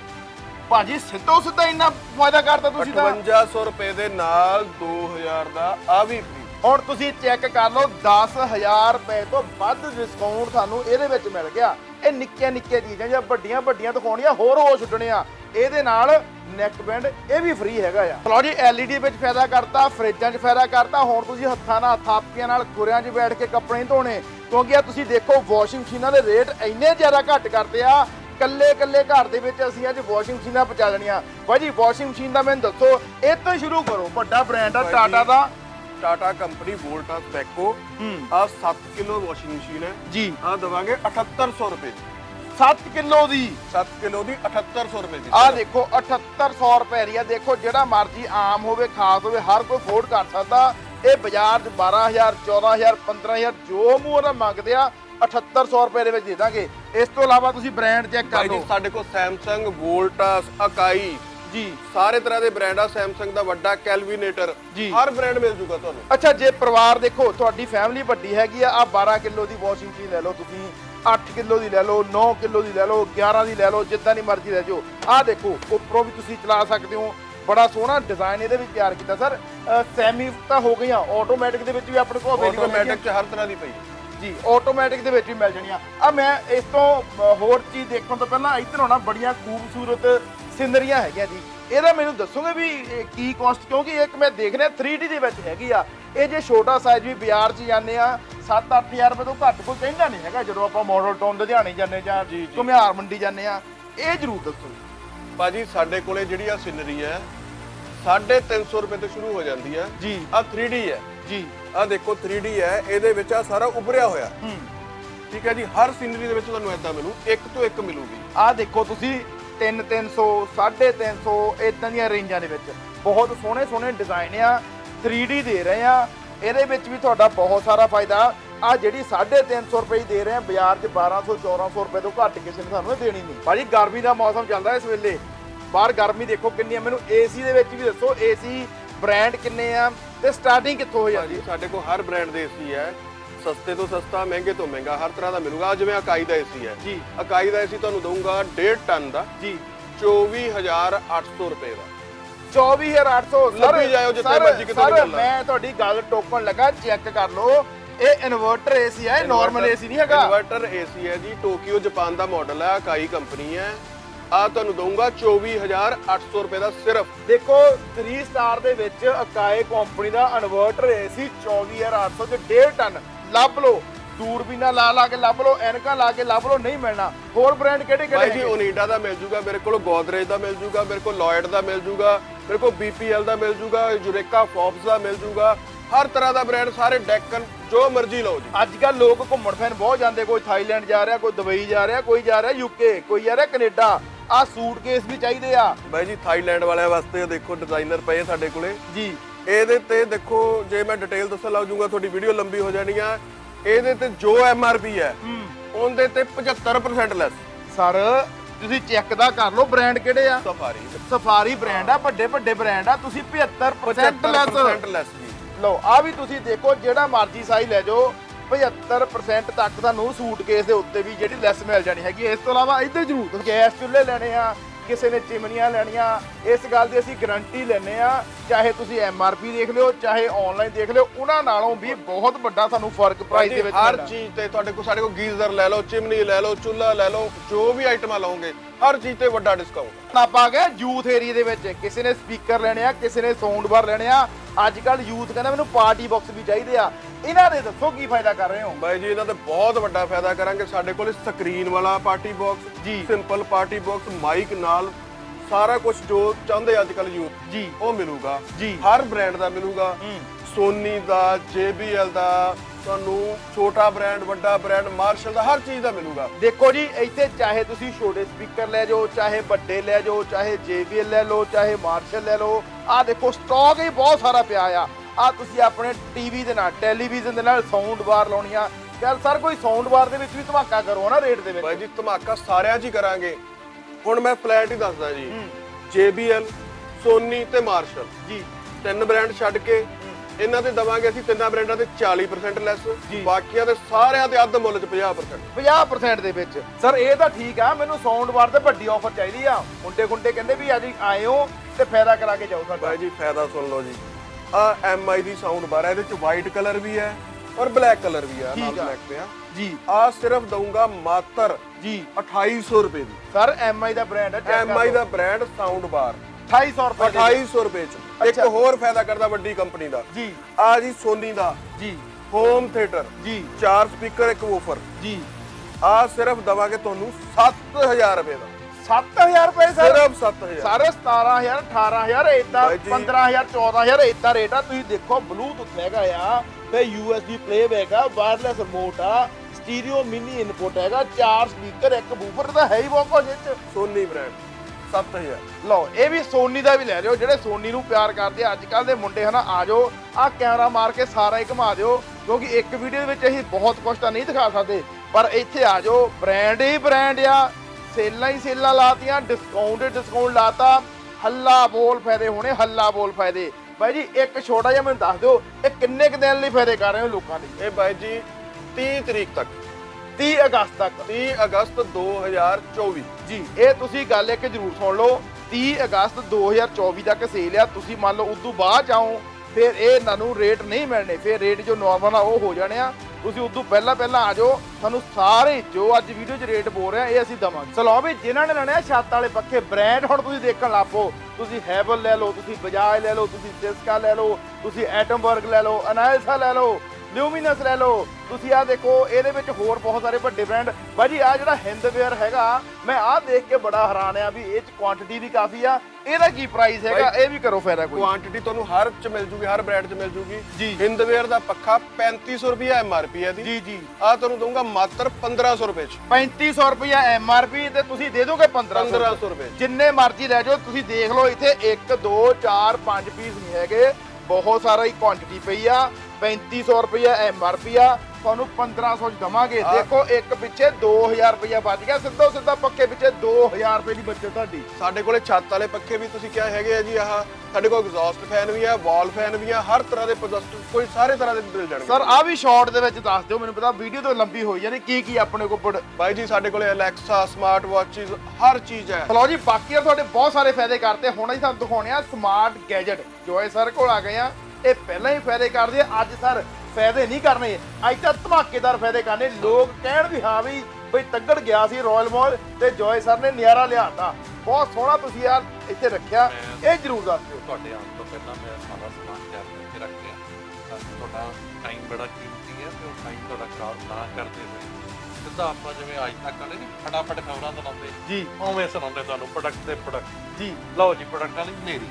ਭਾਜੀ ਸਿੱਧੋ ਸਿੱਧਾ ਇੰਨਾ ਫਾਇਦਾ ਕਰਤਾ ਤੁਸੀਂ ਤਾਂ। 5800 ਰੁਪਏ ਦੇ ਨਾਲ 2000 ਦਾ ਆ ਵੀ। ਹੁਣ ਤੁਸੀਂ ਚੈੱਕ ਕਰ ਲਓ 10000 ਰੁਪਏ ਤੋਂ ਵੱਧ ਡਿਸਕਾਊਂਟ ਤੁਹਾਨੂੰ ਇਹਦੇ ਵਿੱਚ ਮਿਲ ਗਿਆ। ਇਹ ਨਿੱਕੀਆਂ ਨਿੱਕੀਆਂ ਚੀਜ਼ਾਂ ਜਾਂ ਵੱਡੀਆਂ ਵੱਡੀਆਂ ਦਿਖਾਉਣੀਆਂ ਹੋਰ ਹੋ ਛੁੱਟਣੇ ਆ। ਇਹਦੇ ਨਾਲ ਨੈਕ ਬੈਂਡ ਇਹ ਵੀ ਫ੍ਰੀ ਹੈਗਾ ਆ। ਚਲੋ ਜੀ LED ਵਿੱਚ ਫਾਇਦਾ ਕਰਤਾ ਫਰਿੱਜਾਂ 'ਚ ਫਾਇਦਾ ਕਰਤਾ। ਹੁਣ ਤੁਸੀਂ ਹੱਥਾਂ ਨਾਲ ਥਾਪੀਆਂ ਨਾਲ ਖੁਰਿਆਂ 'ਚ ਬੈਠ ਕੇ ਕੱਪੜੇ ਧੋਣੇ। ਕਿਉਂਕਿ ਆ ਤੁਸੀਂ ਦੇਖੋ ਵਾਸ਼ਿੰਗ ਮਸ਼ੀਨਾਂ ਦੇ ਰੇਟ ਇੰਨੇ ਜ਼ਿਆਦਾ ਘੱਟ ਕਰਤੇ ਆ। ਕੱਲੇ ਕੱਲੇ ਘਰ ਦੇ ਵਿੱਚ ਅਸੀਂ ਅੱਜ ਵਾਸ਼ਿੰਗ ਮਸ਼ੀਨਾਂ ਪਹੁੰਚਾ ਦੇਣੀਆਂ ਬਾਈ ਜੀ ਵਾਸ਼ਿੰਗ ਮਸ਼ੀਨ ਦਾ ਮੈਨੂੰ ਦੱਸੋ ਇਹ ਤੋਂ ਸ਼ੁਰੂ ਕਰੋ। ਵੱਡਾ ਬ੍ਰਾਂਡ ਆ ਟਾਟਾ ਦਾ। ਟਾਟਾ ਕੰਪਨੀ ਵੋਲਟਾਸ ਬੈਕੋ ਹੂੰ। ਆ 7 ਕਿਲੋ ਵਾਸ਼ਿੰਗ ਮਸ਼ੀਨ ਹੈ। ਜੀ। ਆ ਦਵਾਂਗੇ 7800 ਰੁਪਏ ਦੀ। 7 ਕਿਲੋ ਦੀ? 7 ਕਿਲੋ ਦੀ 7800 ਰੁਪਏ ਦੀ। ਆ ਦੇਖੋ 7800 ਰੁਪਏ ਦੀ ਆ। ਦੇਖੋ ਜਿਹੜਾ ਮਰਜ਼ੀ ਆਮ ਹੋਵੇ ਖਾਸ ਹੋਵੇ ਹਰ ਕੋਈ ਅਫੋਰਡ ਕਰ ਸਕਦਾ। ਇਹ ਬਾਜ਼ਾਰ 'ਚ 12000 14000 15000 ਜੋ ਮੂੰਹ ਉਹਨਾਂ ਮੰਗਦੇ ਆ 7800 ਰੁਪਏ ਦੇ ਵਿੱਚ ਦੇ ਦਾਂਗੇ। ਇਸ ਤੋਂ ਇਲਾਵਾ ਤੁਸੀਂ ਬ੍ਰਾਂਡ ਚੈੱਕ ਕਰ ਲਓ। ਸਾਡੇ ਕੋਲ ਸੈਮਸੰਗ ਵੋਲਟਾਸ ਅਕਾਈ ਜੀ। ਸਾਰੇ ਤਰ੍ਹਾਂ ਦੇ ਬ੍ਰਾਂਡ ਆ ਸੈਮਸੰਗ ਦਾ ਵੱਡਾ ਕੈਲਵੀਨੇਟਰ ਜੀ। ਹਰ ਬ੍ਰਾਂਡ ਮਿਲ ਜੂਗਾ ਤੁਹਾਨੂੰ। ਅੱਛਾ ਜੇ ਪਰਿਵਾਰ ਦੇਖੋ ਤੁਹਾਡੀ ਫੈਮਿਲੀ ਵੱਡੀ ਹੈਗੀ ਆ ਆ 12 ਕਿਲੋ ਦੀ ਵਾਸ਼ਿੰਗ ਮਸ਼ੀਨ ਲੈ ਲਓ ਤੁਸੀਂ 8 ਕਿਲੋ ਦੀ ਲੈ ਲਓ 9 ਕਿਲੋ ਦੀ ਲੈ ਲਓ 11 ਦੀ ਲੈ ਲਓ ਜਿੱਦਾਂ ਦੀ ਮਰਜ਼ੀ ਲੈ ਜਾਓ। ਆ ਦੇਖੋ ਉੱਪਰੋਂ ਵੀ ਤੁਸੀਂ ਚਲਾ ਸਕਦੇ ਹੋ। ਬੜਾ ਸੋਹਣਾ ਡਿਜ਼ਾਈਨ ਇਹਦੇ ਵਿੱਚ ਤਿਆਰ ਕੀਤਾ। ਸਰ ਸੈਮੀ ਤਾਂ ਹੋ ਗਈਆਂ ਆਟੋਮੈਟਿਕ ਦੇ ਵਿੱਚ ਵੀ ਆਪਣੇ ਕੋਲ ਅਵੇਲੇਬਲ ਆਟੋਮੈਟਿਕ ਚ ਹਰ ਤਰ੍ਹਾਂ ਦੀ ਪਈ। ਜੀ ਆਟੋਮੈਟਿਕ ਦੇ ਵਿੱਚ ਵੀ ਮਿਲ ਜਾਣੀਆਂ ਆ ਮੈਂ ਇਸ ਤੋਂ ਹੋਰ ਚੀਜ਼ ਦੇਖਣ ਤੋਂ ਪਹਿਲਾਂ ਇੱਧਰ ਹੋਣਾ ਬੜੀਆਂ ਖੂਬਸੂਰਤ ਸਿਨਰੀਆਂ ਹੈਗੀਆਂ ਜੀ। ਇਹਦਾ ਮੈਨੂੰ ਦੱਸੋਗੇ ਵੀ ਇਹ ਕੀ ਕਾਸਟ ਕਿਉਂਕਿ ਇੱਕ ਮੈਂ ਦੇਖ ਰਿਹਾ 3D ਦੇ ਵਿੱਚ ਹੈਗੀ ਆ। ਇਹ ਜੇ ਛੋਟਾ ਸਾਈਜ਼ ਵੀ ਬਾਜ਼ਾਰ 'ਚ ਜਾਂਦੇ ਆ 7-8000 ਰੁਪਏ ਤੋਂ ਘੱਟ ਕੋਈ ਕਹਿੰਦਾ ਨਹੀਂ ਹੈਗਾ ਜਦੋਂ ਆਪਾਂ ਮਾਡਲ ਟਾਊਨ ਲੁਧਿਆਣੇ ਜਾਂਦੇ ਜਾਂ ਘੁਮਿਆਰ ਮੰਡੀ ਜਾਂਦੇ ਆ। ਇਹ ਜ਼ਰੂਰ ਦੱਸੋ। ਭਾਜੀ ਸਾਡੇ ਕੋਲੇ ਜਿਹੜੀ ਆ ਸਿਨਰੀ ਹੈ 350 ਰੁਪਏ ਤੋਂ ਸ਼ੁਰੂ ਹੋ ਜਾਂਦੀ ਹੈ ਜੀ। ਆ 3D ਹੈ। ਜੀ। ਆ ਦੇਖੋ 3D ਹੈ। ਇਹਦੇ ਵਿੱਚ ਆ ਸਾਰਾ ਉਭਰਿਆ ਹੋਇਆ। ਹੂੰ। ਠੀਕ ਹੈ ਜੀ ਹਰ ਸਿਨਰੀ ਦੇ ਵਿੱਚ ਤੁਹਾਨੂੰ ਏਦਾਂ ਮਿਲੂ ਇੱਕ ਤੋਂ ਇੱਕ ਮਿਲੂਗੀ। ਆਹ ਦੇਖੋ ਤੁਸੀਂ 3 300 350 ਇਦਾਂ ਦੀਆਂ ਰੇਂਜਾਂ ਦੇ ਵਿੱਚ। ਬਹੁਤ ਸੋਹਣੇ ਸੋਹਣੇ ਡਿਜ਼ਾਈਨ ਆ 3D ਦੇ ਰਹੇ ਆ। ਇਹਦੇ ਵਿੱਚ ਵੀ ਤੁਹਾਡਾ ਬਹੁਤ ਸਾਰਾ ਫਾਇਦਾ। ਆ ਜਿਹੜੀ 350 ਰੁਪਏ ਦੇ ਰਹੇ ਆ, ਬਾਜ਼ਾਰ 'ਚ 1200 1400 ਰੁਪਏ ਤੋਂ ਘੱਟ ਕਿਸੇ ਨੇ ਸਾਨੂੰ ਇਹ ਦੇਣੀ ਨਹੀਂ। ਭਾਜੀ, ਗਰਮੀ ਦਾ ਮੌਸਮ ਚੱਲਦਾ ਇਸ ਵੇਲੇ। ਬਾਹਰ ਗਰਮੀ ਦੇਖੋ ਕਿੰਨੀ ਆ ਮੈਨੂੰ ਏਸੀ ਦੇ ਵਿੱਚ ਵੀ ਦੱਸੋ ਏਸੀ ਬ੍ਰਾਂਡ ਕਿੰਨੇ ਆ ਤੇ ਸਟਾਰਟਿੰਗ ਕਿੱਥੋਂ ਹੋ ਜਾਂਦੀ ਸਾਡੇ ਕੋਲ ਹਰ ਬ੍ਰਾਂਡ ਦੇ ਏਸੀ ਹੈ ਸਸਤੇ ਤੋਂ ਸਸਤਾ ਮਹਿੰਗੇ ਤੋਂ ਮਹਿੰਗਾ ਹਰ ਤਰ੍ਹਾਂ ਦਾ ਮਿਲੂਗਾ। ਜਿਵੇਂ ਅਕਾਈ ਦਾ ਏਸੀ ਹੈ। ਜੀ। ਅਕਾਈ ਦਾ ਏਸੀ ਤੁਹਾਨੂੰ ਦਊਂਗਾ 1.5 ਟਨ ਦਾ। ਜੀ। 24800 ਰੁਪਏ ਦਾ। 24800 ਲੱਭੀ ਜਾਇਓ ਜਿੱਥੇ ਮਰਜ਼ੀ ਕਿਤੋਂ ਸਰ। ਮੈਂ ਤੁਹਾਡੀ ਗੱਲ ਟੋਕਣ ਲੱਗਾ। ਚੈੱਕ ਕਰ ਲਓ। ਇਹ ਇਨਵਰਟਰ ਏਸੀ ਹੈ ਨਾਰਮਲ ਏਸੀ ਨਹੀਂ ਹੈਗਾ। ਇਨਵਰਟਰ ਏਸੀ ਹੈ ਜੀ। ਟੋਕੀਓ ਜਾਪਾਨ ਦਾ ਮਾਡਲ ਹੈ। ਅਕਾਈ ਕੰਪਨੀ ਹੈ। ਆ ਤੁਹਾਨੂੰ ਦਊਂਗਾ 24800 ਰੁਪਏ ਦਾ ਸਿਰਫ। ਦੇਖੋ 3 ਸਟਾਰ ਦੇ ਵਿੱਚ ਅਕਾਏ ਕੰਪਨੀ ਦਾ ਇਨਵਰਟਰ ਏਸੀ 24800 ਚ 1.5 ਟਨ। ਲੱਭ ਲਓ। ਦੂਰਬੀਨਾਂ ਲਾ ਲਾ ਕੇ ਲੱਭ ਲਓ ਐਨਕਾਂ ਲਾ ਕੇ ਲੱਭ ਲਓ ਨਹੀਂ ਮਿਲਣਾ। ਹੋਰ ਬ੍ਰਾਂਡ ਕਿਹੜੇ ਭਾਈ ਕਿਹੜੇ ਜੀ ਹੈਗੇ? ਓਨੀਡਾ ਦਾ ਮਿਲ ਜੂਗਾ ਮੇਰੇ ਕੋਲ ਗੋਦਰੇਜ ਦਾ ਮਿਲ ਜੂਗਾ ਮੇਰੇ ਕੋਲ ਲੋਇਡ ਦਾ ਮਿਲ ਜੂਗਾ ਮੇਰੇ ਕੋਲ ਬੀਪੀਐਲ ਦਾ ਮਿਲ ਜੂਗਾ ਯੂਰੇਕਾ ਫੋਬਸ ਦਾ ਮਿਲ ਜੂਗਾ। ਹਰ ਤਰ੍ਹਾਂ ਦਾ ਬ੍ਰਾਂਡ ਸਾਰੇ ਡੈਕਨ ਜੋ ਮਰਜ਼ੀ ਲਓ ਜੀ। ਅੱਜ ਕੱਲ ਲੋਕ ਘੁੰਮਣ ਫਿਰਨ ਬਹੁਤ ਜਾਂਦੇ ਕੋਈ ਥਾਈਲੈਂਡ ਜਾ ਰਿਹਾ ਕੋਈ ਦੁਬਈ ਜਾ ਰਿਹਾ ਕੋਈ ਜਾ ਰਿਹਾ ਯੂਕੇ ਕੋਈ ਜਾ ਰਿਹਾ ਕੈਨੇਡਾ। ਆ ਸੂਟਕੇਸ ਵੀ ਚਾਹੀਦੇ ਆ। ਭਾਈ ਜੀ ਥਾਈਲੈਂਡ ਵਾਲਿਆਂ ਵਾਸਤੇ ਦੇਖੋ ਡਿਜ਼ਾਈਨਰ ਪਏ ਸਾਡੇ ਕੋਲੇ। ਜੀ। ਇਹਦੇ ਤੇ ਦੇਖੋ ਜੇ ਮੈਂ ਡਿਟੇਲ ਦੱਸਣ ਲੱਗ ਜੂਗਾ ਤੁਹਾਡੀ ਵੀਡੀਓ ਲੰਬੀ ਹੋ ਜਾਣੀ ਆ। ਇਹਦੇ ਤੇ ਜੋ ਐਮਆਰਪੀ ਹੈ ਉਹਦੇ ਤੇ 75% ਲੈਸ ਸਰ ਤੁਸੀਂ ਚੈੱਕ ਦਾ ਕਰ ਲਓ ਬ੍ਰਾਂਡ ਕਿਹੜੇ ਆ? ਸਫਾਰੀ ਸਫਾਰੀ ਬ੍ਰਾਂਡ ਆ ਵੱਡੇ ਵੱਡੇ ਬ੍ਰਾਂਡ ਆ ਤੁਸੀਂ 75% ਲੈਸ 75% ਲੈਸ ਜੀ। ਲਓ ਆ ਵੀ ਤੁਸੀਂ ਦੇਖੋ ਜਿਹੜਾ ਮਰਜ਼ੀ ਸਾਈਜ਼ ਲੈ ਜਾਓ 75% ਤੱਕ ਤੁਹਾਨੂੰ ਸੂਟਕੇਸ ਦੇ ਉੱਤੇ ਵੀ ਜਿਹੜੀ ਲੈਸ ਮਿਲ ਜਾਣੀ ਹੈਗੀ ਇਸ ਤੋਂ ਇਲਾਵਾ ਇੱਧਰ ਜ਼ਰੂਰ ਤੁਸੀਂ ਗੈਸ ਚੁੱਲ੍ਹੇ ਲੈਣੇ ਆ ਕਿਸੇ ਨੇ ਚਿਮਨੀਆਂ ਲੈਣੀਆਂ ਇਸ ਗੱਲ ਦੀ ਅਸੀਂ ਗਾਰੰਟੀ ਲੈਨੇ ਆ ਚਾਹੇ ਤੁਸੀਂ ਐਮਆਰਪੀ ਦੇਖ ਲਿਓ ਚਾਹੇ ਆਨਲਾਈਨ ਦੇਖ ਲਿਓ ਉਹਨਾਂ ਨਾਲੋਂ ਵੀ ਬਹੁਤ ਵੱਡਾ ਤੁਹਾਨੂੰ ਫ਼ਰਕ ਪ੍ਰਾਈਸ ਦੇ ਵਿੱਚ ਹਰ। ਚੀਜ਼ ਤੇ ਤੁਹਾਡੇ ਕੋਲ ਸਾਡੇ ਕੋਲ ਗੀਜ਼ਰ ਲੈ ਲਓ ਚਿਮਨੀ ਲੈ ਲਓ ਚੁੱਲ੍ਹਾ ਲੈ ਲਓ ਜੋ ਵੀ ਆਈਟਮਾਂ ਲਓਗੇ ਹਰ ਚੀਜ਼ ਤੇ ਵੱਡਾ ਡਿਸਕਾਊਂਟ ਆਪਾਂ ਗਏ ਯੂਥ ਏਰੀਆ ਦੇ ਵਿੱਚ। ਕਿਸੇ ਨੇ ਸਪੀਕਰ ਲੈਣੇ ਆ ਕਿਸੇ ਨੇ ਸਾਊਂਡ ਬਾਰ ਲੈਣੇ ਆ। ਅੱਜ ਕੱਲ ਯੂਥ ਕਹਿੰਦਾ ਮੈਨੂੰ ਪਾਰਟੀ ਬਾਕਸ ਵੀ ਚਾਹੀਦੇ ਆ। ਇਹਨਾਂ ਦੇ ਦੱਸੋ ਕੀ ਫਾਇਦਾ ਕਰ ਰਹੇ ਹੋ? ਬਾਈ ਜੀ ਇਹਨਾਂ ਤੇ ਬਹੁਤ ਵੱਡਾ ਫਾਇਦਾ ਕਰਾਂਗੇ। ਸਾਡੇ ਕੋਲ ਸਕਰੀਨ ਵਾਲਾ ਪਾਰਟੀ ਬਾਕਸ ਜੀ। ਸਿੰਪਲ ਪਾਰਟੀ ਬਾਕਸ ਮਾਈਕ ਨਾਲ ਸਾਰਾ ਕੁਝ ਜੋ ਚਾਹੁੰਦੇ ਅੱਜ ਕੱਲ ਯੂਥ ਜੀ। ਉਹ ਮਿਲੂਗਾ। ਜੀ। ਹਰ ਬ੍ਰਾਂਡ ਦਾ ਮਿਲੂਗਾ। ਸੋਨੀ ਦਾ JBL ਦਾ ਤੁਹਾਨੂੰ ਛੋਟਾ ਬ੍ਰਾਂਡ ਵੱਡਾ ਬ੍ਰਾਂਡ ਮਾਰਸ਼ਲ ਦਾ ਹਰ ਚੀਜ਼ ਦਾ ਮਿਲੂਗਾ। ਦੇਖੋ ਜੀ ਇੱਥੇ ਚਾਹੇ ਤੁਸੀਂ ਛੋਟੇ ਸਪੀਕਰ ਲੈ ਜਾਓ ਚਾਹੇ ਵੱਡੇ ਲੈ ਜਾਓ ਚਾਹੇ JBL ਲੈ ਲਓ ਚਾਹੇ ਮਾਰਸ਼ਲ ਲੈ ਲਓ ਆਹ ਦੇਖੋ ਸਟਾਕ ਹੀ ਬਹੁਤ ਸਾਰਾ ਪਿਆ ਆ। ਆ ਤੁਸੀਂ ਆਪਣੇ ਟੀਵੀ ਦੇ ਨਾਲ ਟੈਲੀਵਿਜ਼ਨ ਦੇ ਨਾਲ ਸਾਊਂਡ ਬਾਰ ਲਾਉਣੀਆਂ ਚੱਲ ਸਰ ਕੋਈ ਸਾਊਂਡ ਬਾਰ ਦੇ ਵਿੱਚ ਵੀ ਧਮਾਕਾ ਕਰੋ ਨਾ ਰੇਟ ਦੇ ਬਾਈ ਵਿੱਚ ਜੀ ਧਮਾਕਾ ਸਾਰਿਆਂ 'ਚ ਹੀ ਕਰਾਂਗੇ। ਹੁਣ ਮੈਂ ਫਲੈਟ ਹੀ ਦੱਸਦਾ ਜੀ। JBL ਸੋਨੀ ਤੇ ਮਾਰਸ਼ਲ ਜੀ। ਤਿੰਨ ਬ੍ਰਾਂਡ ਛੱਡ ਕੇ ਇਹਨਾਂ ਤੇ ਦਵਾਂਗੇ ਅਸੀਂ ਤਿੰਨਾਂ ਬ੍ਰਾਂਡਾਂ ਤੇ 40% ਲੈਸ। ਬਾਕੀਆਂ ਦੇ ਸਾਰਿਆਂ ਤੇ ਅੱਧ ਮੁੱਲ 'ਚ 50% 50% ਦੇ ਵਿੱਚ। ਸਰ ਇਹ ਤਾਂ ਠੀਕ ਆ ਮੈਨੂੰ ਸਾਊਂਡ ਬਾਰ ਤੇ ਵੱਡੀ ਆਫਰ ਚਾਹੀਦੀ ਆ। ਮੁੰਡੇ ਗੁੰਡੇ ਕਹਿੰਦੇ ਵੀ ਅੱਜ ਆਏ ਹੋ ਤੇ ਫਾਇਦਾ ਕਰਾ ਕੇ ਜਾਓ ਸਾਡਾ। ਬਾਈ ਜੀ ਫਾਇਦਾ ਸੁਣ ਲਓ ਜੀ। ਆ MI ਦੀ ਸਾਊਂਡ ਬਾਰ ਹੈ ਇਹਦੇ 'ਚ ਵਾਈਟ ਕਲਰ ਵੀ ਹੈ ਔਰ ਬਲੈਕ ਕਲਰ ਵੀ ਹੈ ਨਾਲ ਆ। ਬਲੈਕ ਤੇ ਆ। ਜੀ। ਆ ਸਿਰਫ ਦਊਂਗਾ ਮਾਤਰ ਜੀ। 2800 ਰੁਪਏ ਦੀ। ਸਰ MI ਦਾ ਬ੍ਰਾਂਡ ਹੈ MI ਲਓ। ਦਾ ਬ੍ਰਾਂਡ ਸਾਊਂਡ ਬਾਰ 2800 ਰੁਪਏ ਦੇ ਵਿੱਚ। 2800 ਰੁਪਏ 'ਚ। ਇੱਕ। ਹੋਰ ਫਾਇਦਾ ਕਰਦਾ ਵੱਡੀ ਕੰਪਨੀ ਦਾ। ਜੀ। ਆ ਜੀ ਸੋਨੀ ਦਾ। ਜੀ। ਹੋਮ ਥੀਏਟਰ ਜੀ। ਚਾਰ ਸਪੀਕਰ ਇੱਕ ਵੂਫਰ ਜੀ। ਆ ਸਿਰਫ ਦਵਾਂਗੇ ਤੁਹਾਨੂੰ 7000 ਰੁਪਏ ਦਾ। 7000 ਰੁਪਏ ਸਰ? ਸਿਰਫ 7000 ਸਾਰੇ 17000 18000 ਇਦਾਂ ਬਾਈ ਜੀ। 15000 14000 ਇਦਾਂ ਰੇਟ ਆ। ਤੁਸੀਂ ਦੇਖੋ ਬਲੂਟੁੱਥ ਹੈਗਾ ਆ ਤੇ USB ਪਲੇਬੈਕ ਆ ਵਾਇਰਲੈਸ ਰਿਮੋਟ ਆ ਸਟੀਰੀਓ ਮਿਨੀ ਇਨਪੁਟ ਹੈਗਾ ਚਾਰ ਸਪੀਕਰ ਇੱਕ ਬੂਫਰ ਤਾਂ ਹੈ ਹੀ ਬਹੁਤ ਕੁਝ ਸੋਨੀ ਬ੍ਰਾਂਡ 7000 ਲਓ, ਇਹ ਵੀ ਸੋਨੀ ਦਾ ਵੀ ਲੈ ਲਿਓ, ਜਿਹੜੇ ਸੋਨੀ ਨੂੰ ਪਿਆਰ ਕਰਦੇ ਆ ਅੱਜ ਕੱਲ ਦੇ ਮੁੰਡੇ ਹਨਾ, ਆ ਜਾਓ ਆ ਕੈਮਰਾ ਮਾਰ ਕੇ ਸਾਰਾ ਹੀ ਘੁਮਾ ਦਿਓ, ਕਿਉਂਕਿ ਇੱਕ ਵੀਡੀਓ ਦੇ ਵਿੱਚ ਅਸੀਂ ਬਹੁਤ ਕੁਝ ਤਾਂ ਨਹੀਂ ਦਿਖਾ ਸਕਦੇ, ਪਰ ਇੱਥੇ ਆ ਜਾਓ ਬ੍ਰਾਂਡ ਹੀ ਬ੍ਰਾਂਡ ਆ, ਸੇਲਾਂ ਹੀ ਸੇਲਾਂ ਲਾਤੀਆਂ ਡਿਸਕਾਊਂਟ ਹੀ ਡਿਸਕਾਊਂਟ ਲਾਤਾ, ਹੱਲਾ ਬੋਲ ਫਾਇਦੇ ਹੋਣੇ, ਹੱਲਾ ਬੋਲ ਫਾਇਦੇ। ਬਾਈ ਜੀ, ਇੱਕ ਛੋਟਾ ਜਿਹਾ ਮੈਨੂੰ ਦੱਸ ਦਿਓ, ਇਹ ਕਿੰਨੇ ਕੁ ਦਿਨ ਲਈ ਫਾਇਦੇ ਕਰ ਰਹੇ ਹੋ ਲੋਕਾਂ ਲਈ? ਇਹ ਬਾਈ ਜੀ 30 ਤਰੀਕ ਤੱਕ। 30 ਅਗਸਤ ਤੱਕ। 30 ਅਗਸਤ 2024 ਜੀ। ਇਹ ਤੁਸੀਂ ਗੱਲ ਇੱਕ ਜ਼ਰੂਰ ਸੁਣ ਲਓ। 30 ਅਗਸਤ 2024 ਤੱਕ ਸੇਲ ਆ। ਤੁਸੀਂ ਮੰਨ ਲਓ ਉਦੋਂ ਬਾਅਦ ਜਾਓ ਫਿਰ ਇਹ ਇਹਨਾਂ ਨੂੰ ਰੇਟ ਨਹੀਂ ਮਿਲਣੇ। ਫਿਰ ਰੇਟ ਜੋ ਨਾਰਮਲ ਆ ਉਹ ਹੋ ਜਾਣੇ ਆ। ਤੁਸੀਂ ਉਦੋਂ ਪਹਿਲਾਂ ਪਹਿਲਾਂ ਆ ਜਾਓ। ਤੁਹਾਨੂੰ ਸਾਰੇ ਜੋ ਅੱਜ ਵੀਡੀਓ 'ਚ ਰੇਟ ਬੋਲ ਰਹੇ ਇਹ ਅਸੀਂ ਦਵਾਂਗੇ। ਚਲੋ ਵੀ ਜਿਨ੍ਹਾਂ ਨੇ ਲੈਣੇ ਆ ਛੱਤ ਵਾਲੇ ਪੱਖੇ ਬ੍ਰਾਂਡ ਹੁਣ ਤੁਸੀਂ ਦੇਖਣ ਲੱਪੋ ਤੁਸੀਂ ਹੈਵਲ ਲੈ ਲਓ ਤੁਸੀਂ ਬਜਾਜ ਲੈ ਲਓ ਤੁਸੀਂ ਸਿਸਕਾ ਲੈ ਲਓ ਤੁਸੀਂ ਐਟਮਬਰਗ ਲੈ ਲਓ ਅਨਾਇਲਸਾ ਲੈ ਲਓ। ਲਿਊਮੀਨਸ ਲੈ ਲਓ। ਤੁਸੀਂ ਆ ਦੇਖੋ ਇਹਦੇ ਵਿੱਚ ਹੋਰ ਬਹੁਤ ਸਾਰੇ ਵੱਡੇ ਬ੍ਰਾਂਡ ਬਾਜੀ ਆ ਜਿਹੜਾ ਹਿੰਦਵੇਅਰ ਹੈਗਾ ਮੈਂ ਆ ਦੇਖ ਕੇ ਬੜਾ ਹੈਰਾਨ ਆ ਵੀ ਇਹ ਚ ਕੁਆਂਟੀਟੀ ਵੀ ਕਾਫੀ ਆ। ਇਹਦਾ ਕੀ ਪ੍ਰਾਈਸ ਹੈਗਾ? ਇਹ ਵੀ ਕਰੋ ਫਾਇਦਾ ਕੋਈ। ਕੁਆਂਟੀਟੀ ਤੁਹਾਨੂੰ ਹਰ ਚ ਮਿਲ ਜੂਗੀ ਹਰ ਬ੍ਰਾਂਡ ਚ ਮਿਲ ਜੂਗੀ। ਹਿੰਦਵੇਅਰ ਦਾ ਪੱਖਾ 3500 ਰੁਪਏ ਐਮਆਰਪੀ ਹੈ ਦੀ ਜੀ ਜੀ। ਆ ਤੁਹਾਨੂੰ ਦਊਂਗਾ ਮਾਤਰ 1500 ਰੁਪਏ ਚ। 3500 ਰੁਪਇਆ ਐਮਆਰਪੀ ਤੇ ਤੁਸੀਂ ਦੇ ਦੋਗੇ 1500 1500 ਰੁਪਏ? ਜਿੰਨੇ ਮਰਜ਼ੀ ਲੈ ਜਾਓ ਤੁਸੀਂ ਦੇਖ ਲਓ ਇੱਥੇ 1 2 4 5 ਪੀਸ ਨਹੀਂ ਹੈਗੇ। ਬਹੁਤ ਸਾਰਾ ਹੀ ਕੁਆਂਟੀਟੀ ਪਈ ਆ। 3500 ਰੁਪਇਆ ਐਮਆਰਪੀ ਆ। ਤੁਹਾਨੂੰ 1500 ਚ ਦਵਾਂਗੇ। ਦੇਖੋ ਇੱਕ ਪਿੱਛੇ 2000 ਰੁਪਇਆ ਬਚ ਗਿਆ। ਸਿੱਧਾ ਸਿੱਧਾ ਪੱਕੇ ਪਿੱਛੇ 2000 ਰੁਪਏ ਦੀ ਬੱਚਤ ਤੁਹਾਡੀ। ਸਾਡੇ ਕੋਲੇ ਛੱਤ ਵਾਲੇ ਪੱਖੇ ਵੀ ਤੁਸੀਂ ਕਿਹਾ ਹੈਗੇ ਆ ਜੀ ਆਹ ਸਾਡੇ ਕੋਲ ਐਗਜ਼ੌਸਟ ਫੈਨ ਵੀ ਆ ਵਾਲ ਫੈਨ ਵੀ ਆ ਹਰ ਤਰ੍ਹਾਂ ਦੇ ਪੋਜਸਟ ਕੋਈ ਸਾਰੇ ਤਰ੍ਹਾਂ ਦੇ ਮਿਲ ਜਾਣਗੇ। ਸਰ ਆ ਵੀ ਸ਼ਾਰਟ ਦੇ ਵਿੱਚ ਦੱਸ ਦਿਓ ਮੈਨੂੰ ਪਤਾ ਵੀਡੀਓ ਤੋਂ ਲੰਬੀ ਹੋਈ ਜਾਣੀ ਕੀ ਕੀ ਆਪਣੇ ਕੋਲ ਬਾਈ ਜੀ ਸਾਡੇ ਕੋਲੇ ਅਲੈਕਸਾ ਸਮਾਰਟ ਵਾਚਿਸ ਹਰ ਚੀਜ਼ ਹੈ। ਚਲੋ ਜੀ ਬਾਕੀ ਆ ਤੁਹਾਡੇ ਬਹੁਤ ਸਾਰੇ ਫਾਇਦੇ ਕਰਤੇ। ਹੁਣ ਅਸੀਂ ਤੁਹਾਨੂੰ ਦਿਖਾਉਣੇ ਆ ਸਮਾਰਟ ਗੈਜਟ ਜੋ ਸਰ ਕੋਲ ਆ ਗਏ ਆ ਇਹ ਪਹਿਲਾਂ ਹੀ ਫਾਇਦੇ ਕਰਦੇ ਆ ਅੱਜ ਸਰ ਫਾਇਦੇ ਨਹੀਂ ਕਰਨੇ। ਅੱਜ ਤਾਂ ਧਮਾਕੇਦਾਰ ਫਾਇਦੇ ਕਰਨੇ। ਲੋਕ ਕਹਿਣ ਵੀ ਹਾਂ ਵੀ ਬਈ ਤੱਗੜ ਗਿਆ ਸੀ ਰਾਇਲ ਮਾਲ ਤੇ ਜੋਏ ਸਰ ਨੇ ਨਿਆਰਾ ਲਿਆਤਾ ਬਹੁਤ ਸੋਹਣਾ ਤੁਸੀਂ ਯਾਰ ਇੱਥੇ ਰੱਖਿਆ। ਇਹ ਜ਼ਰੂਰ ਦੱਸ ਦਿਓ। ਤੁਹਾਡੇ ਆਉਣ ਤੋਂ ਪਹਿਲਾਂ ਮੈਂ ਸਾਰਾ ਸਮਾਨ ਤਿਆਰ ਕਰਕੇ ਰੱਖ ਲਿਆ। ਤੁਹਾਡਾ ਟਾਈਮ ਬੜਾ ਕੀਮਤੀ ਹੈ ਤੇ ਉਹ ਟਾਈਮ ਤੁਹਾਡਾ ਖਰਾਬ ਨਾ ਕਰਦੇ ਹੋਏ। ਸਿੱਧਾ ਆਪਾਂ ਜਿਵੇਂ ਅੱਜ ਤੱਕ ਵਾਲੇ ਨਹੀਂ ਫਟਾਫਟ ਖਬਰਾਂ ਸੁਣਾਉਂਦੇ। ਜੀ। ਉਵੇਂ ਸੁਣਾਉਂਦੇ ਤੁਹਾਨੂੰ ਪ੍ਰੋਡਕਟ ਤੇ ਪ੍ਰੋਡਕਟ ਜੀ। ਲਓ ਜੀ ਪ੍ਰੋਡਕਟਾਂ ਦੀ ਮੇਰੀ।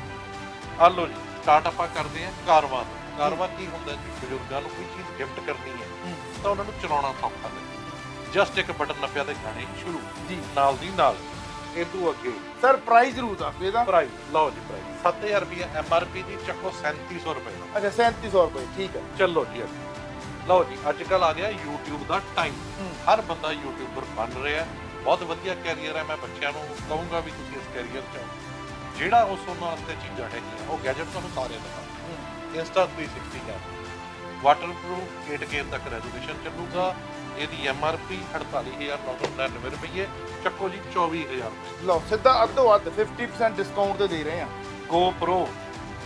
ਆ ਲਓ ਜੀ। ਸਟਾਰਟ ਆਪਾਂ ਕਰਦੇ ਹਾਂ ਕਾਰਵਾ ਕਾਰਵਾ ਕੀ ਹੁੰਦਾ ਜੀ? ਬਜ਼ੁਰਗਾਂ ਨੂੰ ਕੋਈ ਚੀਜ਼ ਗਿਫਟ ਕਰਨੀ ਹੈ ਤਾਂ ਉਹਨਾਂ ਨੂੰ ਚਲਾਉਣਾ ਸੌਖਾ ਹੈ ਜਸਟ ਇੱਕ ਬਟਨ ਨੱਪਿਆ ਤੇ ਗਾਣੇ ਸ਼ੁਰੂ। ਜੀ। ਨਾਲ ਦੀ ਨਾਲ। ਇਹ ਤੋਂ ਅੱਗੇ। ਸਰ ਪ੍ਰਾਈਸ ਜ਼ਰੂਰ ਦੱਸ ਇਹਦਾ। ਪ੍ਰਾਈਸ ਲਓ ਜੀ ਪ੍ਰਾਈਸ 7000 ਰੁਪਏ ਐਮਆਰਪੀ ਦੀ ਚੱਕੋ 3700 ਰੁਪਏ ਦਾ। ਅੱਛਾ 3700 ਰੁਪਏ ਠੀਕ ਹੈ। ਚੱਲੋ ਜੀ ਅੱਗੇ। ਲਓ ਜੀ ਅੱਜ ਕੱਲ ਆ ਗਿਆ YouTube ਦਾ ਟਾਈਮ। ਹਰ ਬੰਦਾ YouTuber ਬਣ ਰਿਹਾ। ਬਹੁਤ ਵਧੀਆ ਕੈਰੀਅਰ ਹੈ ਮੈਂ ਬੱਚਿਆਂ ਨੂੰ ਕਹੂੰਗਾ ਵੀ ਤੁਸੀਂ ਇਸ ਕੈਰੀਅਰ 'ਚ ਆਓ। ਜਿਹੜਾ ਉਸ ਉਹਨਾਂ ਵਾਸਤੇ ਚੀਜ਼ਾਂ ਹੈਗੀਆਂ ਉਹ ਗੈਜਟ ਤੁਹਾਨੂੰ ਸਾਰੇ ਦਿਖਾਉਂਗਾ ਇੰਸਟਾ 360 ਕੈਮਰਾ ਵਾਟਰਪ੍ਰੂਫ 8K ਤੱਕ ਰੈਜ਼ੋਲੂਸ਼ਨ ਚੱਲੂਗਾ। ਇਹਦੀ ਐਮਆਰਪੀ 48999 ਰੁਪਏ ਚੱਕੋ ਜੀ 24000 ਰੁਪਏ। ਲਓ ਸਿੱਧਾ ਅੱਧੋ ਅੱਧ 50% ਡਿਸਕਾਊਂਟ ਤੇ ਦੇ ਰਹੇ ਆ। GoPro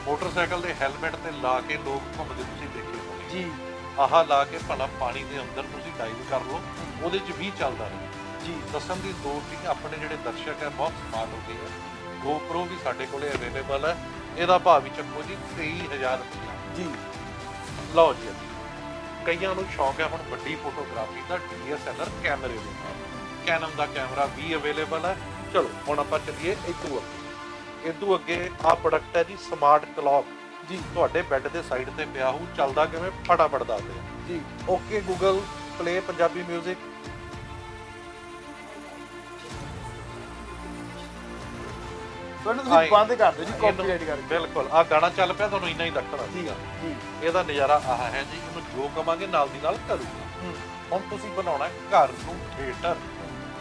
ਮੋਟਰਸਾਈਕਲ ਦੇ ਹੈਲਮਟ ਤੇ ਲਾ ਕੇ ਲੋਕ ਘੁੰਮਦੇ ਤੁਸੀਂ ਦੇਖੇ ਹੋਣੇ। ਜੀ। ਆਹ ਲਾ ਕੇ ਭਲਾ ਪਾਣੀ ਦੇ ਅੰਦਰ ਤੁਸੀਂ ਡਾਈਵ ਕਰ ਲਓ। ਉਹਦੇ 'ਚ ਵੀ ਚੱਲਦਾ ਰਹੇ। ਜੀ। ਦੱਸਣ ਦੀ ਲੋੜ ਨਹੀਂ ਆਪਣੇ ਜਿਹੜੇ ਦਰਸ਼ਕ ਹੈ ਬਹੁਤ ਸਮਾਰਟ ਹੋ ਗਏ ਹੈ GoPro ਵੀ ਸਾਡੇ ਕੋਲੇ ਅਵੇਲੇਬਲ ਹੈ। ਇਹਦਾ ਭਾਅ ਵੀ ਚੱਕੋ ਜੀ 23000 ਰੁਪਏ ਜੀ। ਲਓ ਜੀ। ਕਈਆਂ ਨੂੰ ਸ਼ੌਕ ਹੈ ਹੁਣ ਵੱਡੀ ਫੋਟੋਗ੍ਰਾਫੀ ਦਾ DSLR ਕੈਮਰੇ ਦੇ ਨਾਲ। ਕੈਨਨ ਦਾ ਕੈਮਰਾ ਵੀ ਅਵੇਲੇਬਲ ਹੈ। ਚਲੋ ਹੁਣ ਆਪਾਂ ਚੱਲੀਏ ਇਦੋਂ ਅੱਗੇ। ਇਦੋਂ ਅੱਗੇ ਆਹ ਪ੍ਰੋਡਕਟ ਹੈ ਜੀ ਸਮਾਰਟ ਕਲੌਕ ਜੀ। ਤੁਹਾਡੇ ਬੈੱਡ ਦੇ ਸਾਈਡ ਤੇ ਪਿਆ ਹੋਊ। ਚੱਲਦਾ ਕਿਵੇਂ? ਫਟਾਫਟ ਦੱਸ ਦਿਓ। ਜੀ। ਓਕੇ ਗੂਗਲ ਪਲੇ ਪੰਜਾਬੀ 뮤직 ਤੁਹਾਨੂੰ ਤੁਸੀਂ ਬੰਦ ਕਰ ਦਿਓ ਜੀ ਕਾਪੀਰਾਈਟ ਕਰਕੇ। ਬਿਲਕੁਲ ਆ ਗਾਣਾ ਚੱਲ ਪਿਆ ਤੁਹਾਨੂੰ ਇੰਨਾ ਹੀ ਦੱਸਣਾ ਠੀਕ ਆ ਇਹਦਾ ਨਜ਼ਾਰਾ ਆਹ ਹੈ ਜੀ ਇਹਨੂੰ ਜੋ ਕਵਾਂਗੇ ਨਾਲ ਦੀ ਨਾਲ ਕਰੂਗਾ। ਹੁਣ ਤੁਸੀਂ ਬਣਾਉਣਾ ਘਰ ਨੂੰ ਥੀਏਟਰ।